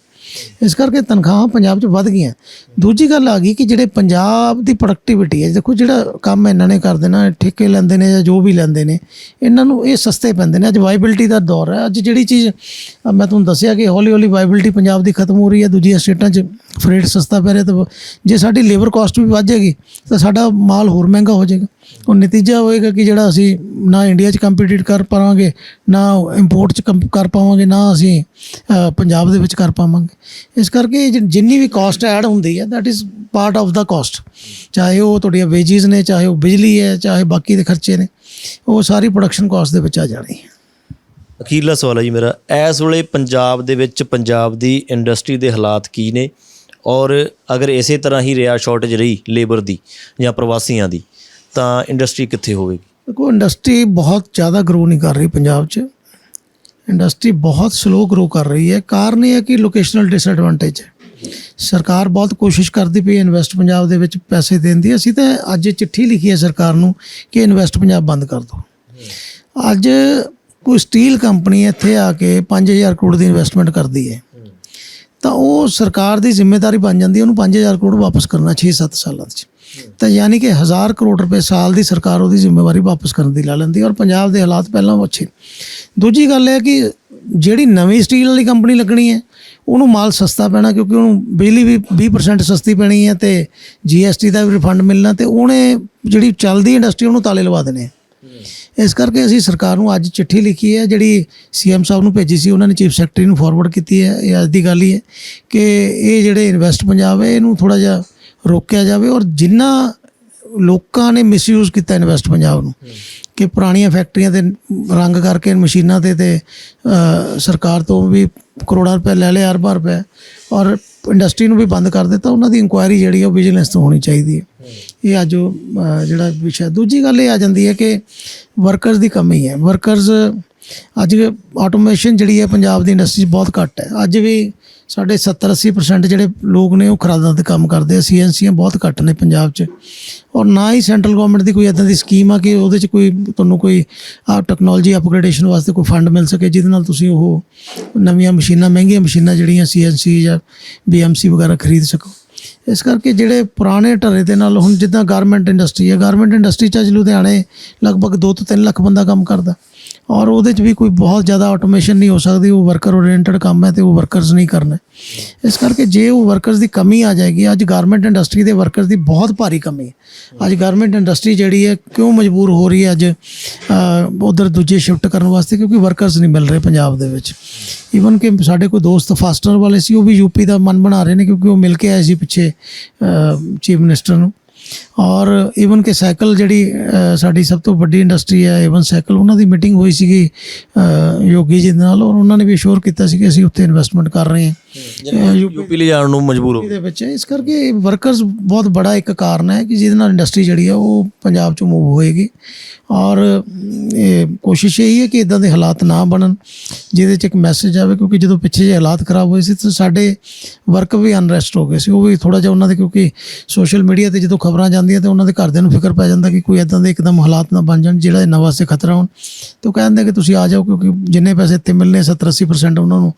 ਇਸ ਕਰਕੇ ਤਨਖਾਹਾਂ ਪੰਜਾਬ 'ਚ ਵੱਧ ਗਈਆਂ। ਦੂਜੀ ਗੱਲ ਆ ਗਈ ਕਿ ਜਿਹੜੇ ਪੰਜਾਬ ਦੀ ਪ੍ਰੋਡਕਟਿਵਿਟੀ ਹੈ, ਦੇਖੋ ਜਿਹੜਾ ਕੰਮ ਇਹਨਾਂ ਨੇ ਕਰ ਦੇਣਾ ਠੇਕੇ ਲੈਂਦੇ ਨੇ ਜਾਂ ਜੋ ਵੀ ਲੈਂਦੇ ਨੇ, ਇਹਨਾਂ ਨੂੰ ਇਹ ਸਸਤੇ ਪੈਂਦੇ ਨੇ। ਅੱਜ ਵਾਈਬਿਲਿਟੀ ਦਾ ਦੌਰ ਹੈ। ਅੱਜ ਜਿਹੜੀ ਚੀਜ਼ ਮੈਂ ਤੁਹਾਨੂੰ ਦੱਸਿਆ ਕਿ ਹੌਲੀ ਹੌਲੀ ਵਾਈਬਿਲਿਟੀ ਪੰਜਾਬ ਦੀ ਖਤਮ ਹੋ ਰਹੀ ਹੈ, ਦੂਜੀਆਂ ਸਟੇਟਾਂ 'ਚ ਫਰੇਟ ਸਸਤਾ ਪੈ ਰਿਹਾ, ਤਾਂ ਜੇ ਸਾਡੀ ਲੇਬਰ ਕਾਸਟ ਵੀ ਵੱਧ ਜਾਏਗੀ, ਤਾਂ ਸਾਡਾ ਮਾਲ ਹੋਰ ਮਹਿੰਗਾ ਹੋ ਜਾਏਗਾ। ਉਹ ਨਤੀਜਾ ਹੋਏਗਾ ਕਿ ਜਿਹੜਾ ਅਸੀਂ ਨਾ ਇੰਡੀਆ 'ਚ ਕੰਪੀਟੀਟ ਕਰ ਪਾਵਾਂਗੇ, ਨਾ ਇੰਪੋਰਟ 'ਚ ਕੰਪ- ਕਰ ਪਾਵਾਂਗੇ, ਨਾ ਅਸੀਂ ਪੰਜਾਬ ਦੇ ਵਿੱਚ ਕਰ ਪਾਵਾਂਗੇ। ਇਸ ਕਰਕੇ ਜਿੰਨੀ ਵੀ ਕਾਸਟ ਐਡ ਹੁੰਦੀ ਹੈ that is part of the cost ਚਾਹੇ ਉਹ ਤੁਹਾਡੀਆਂ ਵੇਜਿਸ ਨੇ, ਚਾਹੇ ਉਹ ਬਿਜਲੀ ਹੈ, ਚਾਹੇ ਬਾਕੀ ਦੇ ਖਰਚੇ ਨੇ, ਉਹ ਸਾਰੀ ਪ੍ਰੋਡਕਸ਼ਨ ਕਾਸਟ ਦੇ ਵਿੱਚ ਆ ਜਾਣੀ ਹੈ। ਅਖੀਰਲਾ ਸਵਾਲ ਹੈ ਜੀ ਮੇਰਾ। ਇਸ ਵੇਲੇ ਪੰਜਾਬ ਦੇ ਵਿੱਚ ਪੰਜਾਬ ਦੀ ਇੰਡਸਟਰੀ ਦੇ ਹਾਲਾਤ ਕੀ ਨੇ? ਔਰ ਅਗਰ ਇਸੇ ਤਰ੍ਹਾਂ ਹੀ ਰਿਹਾ ਸ਼ਾਰਟੇਜ ਰਹੀ ਲੇਬਰ ਦੀ ਜਾਂ ਪ੍ਰਵਾਸੀਆਂ ਦੀ ਤਾਂ ਇੰਡਸਟਰੀ ਕਿੱਥੇ ਹੋਵੇਗੀ? ਦੇਖੋ ਇੰਡਸਟਰੀ ਬਹੁਤ ਜ਼ਿਆਦਾ ਗਰੋ ਨਹੀਂ ਕਰ ਰਹੀ ਪੰਜਾਬ 'ਚ। ਇੰਡਸਟਰੀ ਬਹੁਤ ਸਲੋ ਗਰੋ ਕਰ ਰਹੀ ਹੈ। ਕਾਰਨ ਇਹ ਹੈ ਕਿ ਲੋਕੇਸ਼ਨਲ ਡਿਸਐਡਵਾਂਟੇਜ ਹੈ। ਸਰਕਾਰ ਬਹੁਤ ਕੋਸ਼ਿਸ਼ ਕਰਦੀ ਪਈ ਇਨਵੈਸਟ ਪੰਜਾਬ ਦੇ ਵਿੱਚ ਪੈਸੇ ਦੇਣ ਦੀ। ਅਸੀਂ ਤਾਂ ਅੱਜ ਇਹ ਚਿੱਠੀ ਲਿਖੀ ਹੈ ਸਰਕਾਰ ਨੂੰ ਕਿ ਇਨਵੈਸਟ ਪੰਜਾਬ ਬੰਦ ਕਰ ਦਿਓ। ਅੱਜ ਕੋਈ ਸਟੀਲ ਕੰਪਨੀ ਇੱਥੇ ਆ ਕੇ 5000 ਕਰੋੜ ਦੀ ਇਨਵੈਸਟਮੈਂਟ ਕਰਦੀ ਹੈ। ਤਾਂ ਉਹ ਸਰਕਾਰ ਦੀ ਜ਼ਿੰਮੇਵਾਰੀ ਬਣ ਜਾਂਦੀ ਹੈ, ਉਹਨੂੰ 5000 ਕਰੋੜ ਵਾਪਸ ਕਰਨਾ 6-7 ਸਾਲਾਂ 'ਚ। ਤਾਂ ਯਾਨੀ ਕਿ 1000 ਕਰੋੜ ਰੁਪਏ ਸਾਲ ਦੀ ਸਰਕਾਰ ਉਹਦੀ ਜ਼ਿੰਮੇਵਾਰੀ ਵਾਪਸ ਕਰਨ ਦੀ ਲਾ ਲੈਂਦੀ ਔਰ ਪੰਜਾਬ ਦੇ ਹਾਲਾਤ ਪਹਿਲਾਂ ਅੱਛੇ ਦੂਜੀ ਗੱਲ ਹੈ ਕਿ ਜਿਹੜੀ ਨਵੀਂ ਸਟੀਲ ਵਾਲੀ ਕੰਪਨੀ ਲੱਗਣੀ ਹੈ, ਉਹਨੂੰ ਮਾਲ ਸਸਤਾ ਪੈਣਾ ਕਿਉਂਕਿ ਉਹਨੂੰ ਬਿਜਲੀ ਵੀ 20% ਸਸਤੀ ਪੈਣੀ ਹੈ ਤੇ ਜੀਐਸਟੀ ਦਾ ਵੀ ਰਿਫੰਡ ਮਿਲਣਾ ਤੇ ਉਹਨੇ ਜਿਹੜੀ ਚੱਲਦੀ ਇੰਡਸਟਰੀ ਉਹਨੂੰ ਤਾਲੇ ਲਵਾ ਦੇਣੇ ਆ। ਇਸ ਕਰਕੇ ਅਸੀਂ ਸਰਕਾਰ ਨੂੰ ਅੱਜ ਚਿੱਠੀ ਲਿਖੀ ਹੈ, ਜਿਹੜੀ ਸੀਐਮ ਸਾਹਿਬ ਨੂੰ ਭੇਜੀ ਸੀ, ਉਹਨਾਂ ਨੇ ਚੀਫ ਸੈਕਟਰੀ ਨੂੰ ਫਾਰਵਰਡ ਕੀਤੀ ਹੈ, ਇਹ ਅੱਜ ਦੀ ਗੱਲ ਹੀ ਹੈ ਕਿ ਇਹ ਜਿਹੜੇ ਇਨਵੈਸਟ ਪੰਜਾਬ ਹੈ, ਇਹਨੂੰ ਥੋੜਾ ਜਿਹਾ ਰੋਕਿਆ ਜਾਵੇ ਔਰ ਜਿੰਨਾ ਲੋਕਾਂ ਨੇ ਮਿਸਯੂਜ਼ ਕੀਤਾ ਇਨਵੈਸਟ ਪੰਜਾਬ ਨੂੰ, ਕਿ ਪੁਰਾਣੀਆਂ ਫੈਕਟਰੀਆਂ ਤੇ ਰੰਗ ਕਰਕੇ, ਮਸ਼ੀਨਾਂ ਤੇ ਤੇ ਸਰਕਾਰ ਤੋਂ ਵੀ ਕਰੋੜਾਂ ਰੁਪਏ ਲੈ ਲਏ ਅਰਬਾਂ ਰੁਪਏ, ਔਰ ਇੰਡਸਟਰੀ ਨੂੰ ਵੀ ਬੰਦ ਕਰ ਦਿੱਤਾ, ਉਹਨਾਂ ਦੀ ਇਨਕੁਆਇਰੀ ਜਿਹੜੀ ਹੈ ਉਹ ਵਿਜੀਲੈਂਸ ਤੋਂ ਹੋਣੀ ਚਾਹੀਦੀ ਹੈ। ਇਹ ਅੱਜ ਉਹ, ਜਿਹੜਾ ਵਿਸ਼ਾ ਦੂਜੀ ਗੱਲ ਇਹ ਆ ਜਾਂਦੀ ਹੈ ਕਿ ਵਰਕਰਸ ਦੀ ਕਮੀ ਹੈ। ਵਰਕਰਸ ਅੱਜ ਆਟੋਮੇਸ਼ਨ ਜਿਹੜੀ ਹੈ ਪੰਜਾਬ ਦੀ ਇੰਡਸਟਰੀ 'ਚ ਬਹੁਤ ਘੱਟ ਹੈ। ਅੱਜ ਵੀ ਸਾਡੇ 70 80% ਜਿਹੜੇ ਲੋਕ ਨੇ ਉਹ ਖਰਾਦਾਂ ਤੇ ਕੰਮ ਕਰਦੇ ਆ। ਸੀਐਨਸੀਆਂ ਬਹੁਤ ਘੱਟ ਨੇ ਪੰਜਾਬ 'ਚ। ਔਰ ਨਾ ਹੀ ਸੈਂਟਰਲ ਗਵਰਨਮੈਂਟ ਦੀ ਕੋਈ ਇਦਾਂ ਦੀ ਸਕੀਮ ਆ ਕਿ ਉਹਦੇ 'ਚ ਕੋਈ ਤੁਹਾਨੂੰ ਕੋਈ ਆ ਟੈਕਨੋਲੋਜੀ ਅਪਗ੍ਰੇਡੇਸ਼ਨ ਵਾਸਤੇ ਕੋਈ ਫੰਡ ਮਿਲ ਸਕੇ ਜਿਹਦੇ ਨਾਲ ਤੁਸੀਂ ਉਹ ਨਵੀਆਂ ਮਸ਼ੀਨਾਂ ਮਹਿੰਗੀਆਂ ਮਸ਼ੀਨਾਂ ਜਿਹੜੀਆਂ ਸੀਐਨਸੀ ਜਾਂ ਬੀਐਮਸੀ ਵਗੈਰਾ ਖਰੀਦ ਸਕੋ। ਇਸ ਕਰਕੇ ਜਿਹੜੇ ਪੁਰਾਣੇ ਢਰੇ ਦੇ ਨਾਲ ਹੁਣ ਜਿੱਦਾਂ ਗਾਰਮੈਂਟ ਇੰਡਸਟਰੀ ਹੈ ਗਾਰਮੈਂਟ ਇੰਡਸਟਰੀ 'ਚ ਅੱਜ ਲੁਧਿਆਣੇ ਲਗਭਗ 2 ਤੋਂ 3 ਲੱਖ ਬੰਦਾ ਕੰਮ ਕਰਦਾ। ਔਰ ਉਹਦੇ 'ਚ ਵੀ ਕੋਈ ਬਹੁਤ ਜ਼ਿਆਦਾ ਆਟੋਮੇਸ਼ਨ ਨਹੀਂ ਹੋ ਸਕਦੀ, ਉਹ ਵਰਕਰ ਓਰੀਐਂਟਡ ਕੰਮ ਹੈ ਤੇ ਉਹ ਵਰਕਰਸ ਨਹੀਂ ਕਰਨਾ। ਇਸ ਕਰਕੇ ਜੇ ਉਹ ਵਰਕਰਸ ਦੀ ਕਮੀ ਆ ਜਾਏਗੀ, ਅੱਜ ਗਾਰਮੈਂਟ ਇੰਡਸਟਰੀ ਦੇ ਵਰਕਰਸ ਦੀ ਬਹੁਤ ਭਾਰੀ ਕਮੀ ਹੈ। ਅੱਜ ਗਾਰਮੈਂਟ ਇੰਡਸਟਰੀ ਜਿਹੜੀ ਹੈ, ਕਿਉਂ ਮਜਬੂਰ ਹੋ ਰਹੀ ਹੈ ਅੱਜ ਉਧਰ ਦੂਜੇ ਸ਼ਿਫਟ ਕਰਨ ਵਾਸਤੇ? ਕਿਉਂਕਿ ਵਰਕਰਸ ਨਹੀਂ ਮਿਲ ਰਹੇ ਪੰਜਾਬ ਦੇ ਵਿੱਚ। ਈਵਨ ਕਿ ਸਾਡੇ ਕੋਈ ਦੋਸਤ ਫਾਸਟਰ ਵਾਲੇ ਸੀ, ਉਹ ਵੀ ਯੂਪੀ ਦਾ ਮਨ ਬਣਾ ਰਹੇ ਨੇ, ਕਿਉਂਕਿ ਉਹ ਮਿਲ ਕੇ ਆਏ ਸੀ ਪਿੱਛੇ ਚੀਫ ਮਿਨਿਸਟਰ ਨੂੰ। ਔਰ ਈਵਨ ਕਿ ਸਾਈਕਲ ਜਿਹੜੀ ਸਾਡੀ ਸਭ ਤੋਂ ਵੱਡੀ ਇੰਡਸਟਰੀ ਹੈ ਈਵਨ ਸਾਈਕਲ, ਉਹਨਾਂ ਦੀ ਮੀਟਿੰਗ ਹੋਈ ਸੀਗੀ ਯੋਗੀ ਜੀ ਦੇ ਨਾਲ, ਔਰ ਉਹਨਾਂ ਨੇ ਵੀ ਅਸ਼ੋਰ ਕੀਤਾ ਸੀ ਕਿ ਅਸੀਂ ਉੱਥੇ ਇਨਵੈਸਟਮੈਂਟ ਕਰ ਰਹੇ ਹਾਂ। ਯੂਪੀ ਲਈ ਜਾਣ ਨੂੰ ਮਜਬੂਰ ਹੋ ਗਏ ਦੇ ਵਿੱਚ ਇਸ ਕਰਕੇ ਵਰਕਰਸ ਬਹੁਤ ਬੜਾ ਇੱਕ ਕਾਰਨ ਹੈ ਕਿ ਜਿਹਦੇ ਨਾਲ ਇੰਡਸਟਰੀ ਜਿਹੜੀ ਆ ਉਹ ਪੰਜਾਬ ਚੋਂ ਮੂਵ ਹੋਏਗੀ। ਔਰ ਇਹ ਕੋਸ਼ਿਸ਼ ਇਹੀ ਹੈ ਕਿ ਇਦਾਂ ਦੇ ਹਾਲਾਤ ਨਾ ਬਣਨ ਜਿਹਦੇ ਚ ਇੱਕ ਮੈਸੇਜ ਆਵੇ ਕਿਉਂਕਿ ਜਦੋਂ ਪਿੱਛੇ ਜੇ ਹਾਲਾਤ ਖਰਾਬ ਹੋਏ ਸੀ ਤਾਂ ਸਾਡੇ ਵਰਕ ਵੀ ਅਨਰੈਸਟ ਹੋ ਗਏ ਸੀ। ਉਹ ਵੀ ਥੋੜਾ ਜਿਹਾ ਉਹਨਾਂ ਦੇ ਕਿਉਂਕਿ ਸੋਸ਼ਲ ਮੀਡੀਆ ਤੇ ਜਦੋਂ ਖਬਰਾਂ ਜਾਂਦੀਆਂ ਤੇ ਉਹਨਾਂ ਦੇ ਘਰਦਿਆਂ ਨੂੰ ਫਿਕਰ ਪੈ ਜਾਂਦਾ ਕਿ ਕੋਈ ਇਦਾਂ ਦੇ ਇੱਕਦਮ ਹਾਲਾਤ ਨਾ ਬਣ ਜਾਣ ਜਿਹੜਾ ਇਹਨਾਂ ਵਾਸਤੇ ਖਤਰਾ ਹੋਣ। ਤੇ ਉਹ ਕਹਿੰਦੇ ਕਿ ਤੁਸੀਂ ਆ ਜਾਓ ਕਿਉਂਕਿ ਜਿੰਨੇ ਪੈਸੇ ਇੱਥੇ ਮਿਲਨੇ 70 80% ਉਹਨਾਂ ਨੂੰ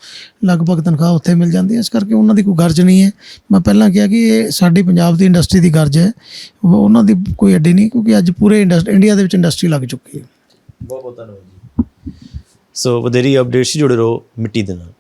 ਲਗਭਗ ਤਨਖਾਹ ਉੱਥੇ ਮਿਲ ਜਾਂਦੀ ਹੈ, ਇਸ ਕਰਕੇ ਉਹਨਾਂ ਦੀ ਕੋਈ ਗਰਜ ਨਹੀਂ ਹੈ। ਮੈਂ ਪਹਿਲਾਂ ਕਿਹਾ ਕਿ ਇਹ ਸਾਡੀ ਪੰਜਾਬ ਦੀ ਇੰਡਸਟਰੀ ਦੀ ਗਰਜ ਹੈ। ਉਹਨਾਂ ਦੀ ਕੋਈ ਅੱਡੀ ਨਹੀਂ, ਕਿਉਂਕਿ ਅੱਜ ਪੂਰੇ ਇੰਡਸਟਰੀ ਇੰਡੀਆ ਦੇ ਵਿੱਚ ਇੰਡਸਟਰੀ ਲੱਗ ਚੁੱਕੀ ਹੈ। ਬਹੁਤ ਬਹੁਤ ਧੰਨਵਾਦ ਜੀ। ਸੋ ਵਧੇਰੀ ਅਪਡੇਟਸ ਜੁੜੇ ਰਹੋ ਮਿੱਟੀ ਦੇ ਨਾਲ।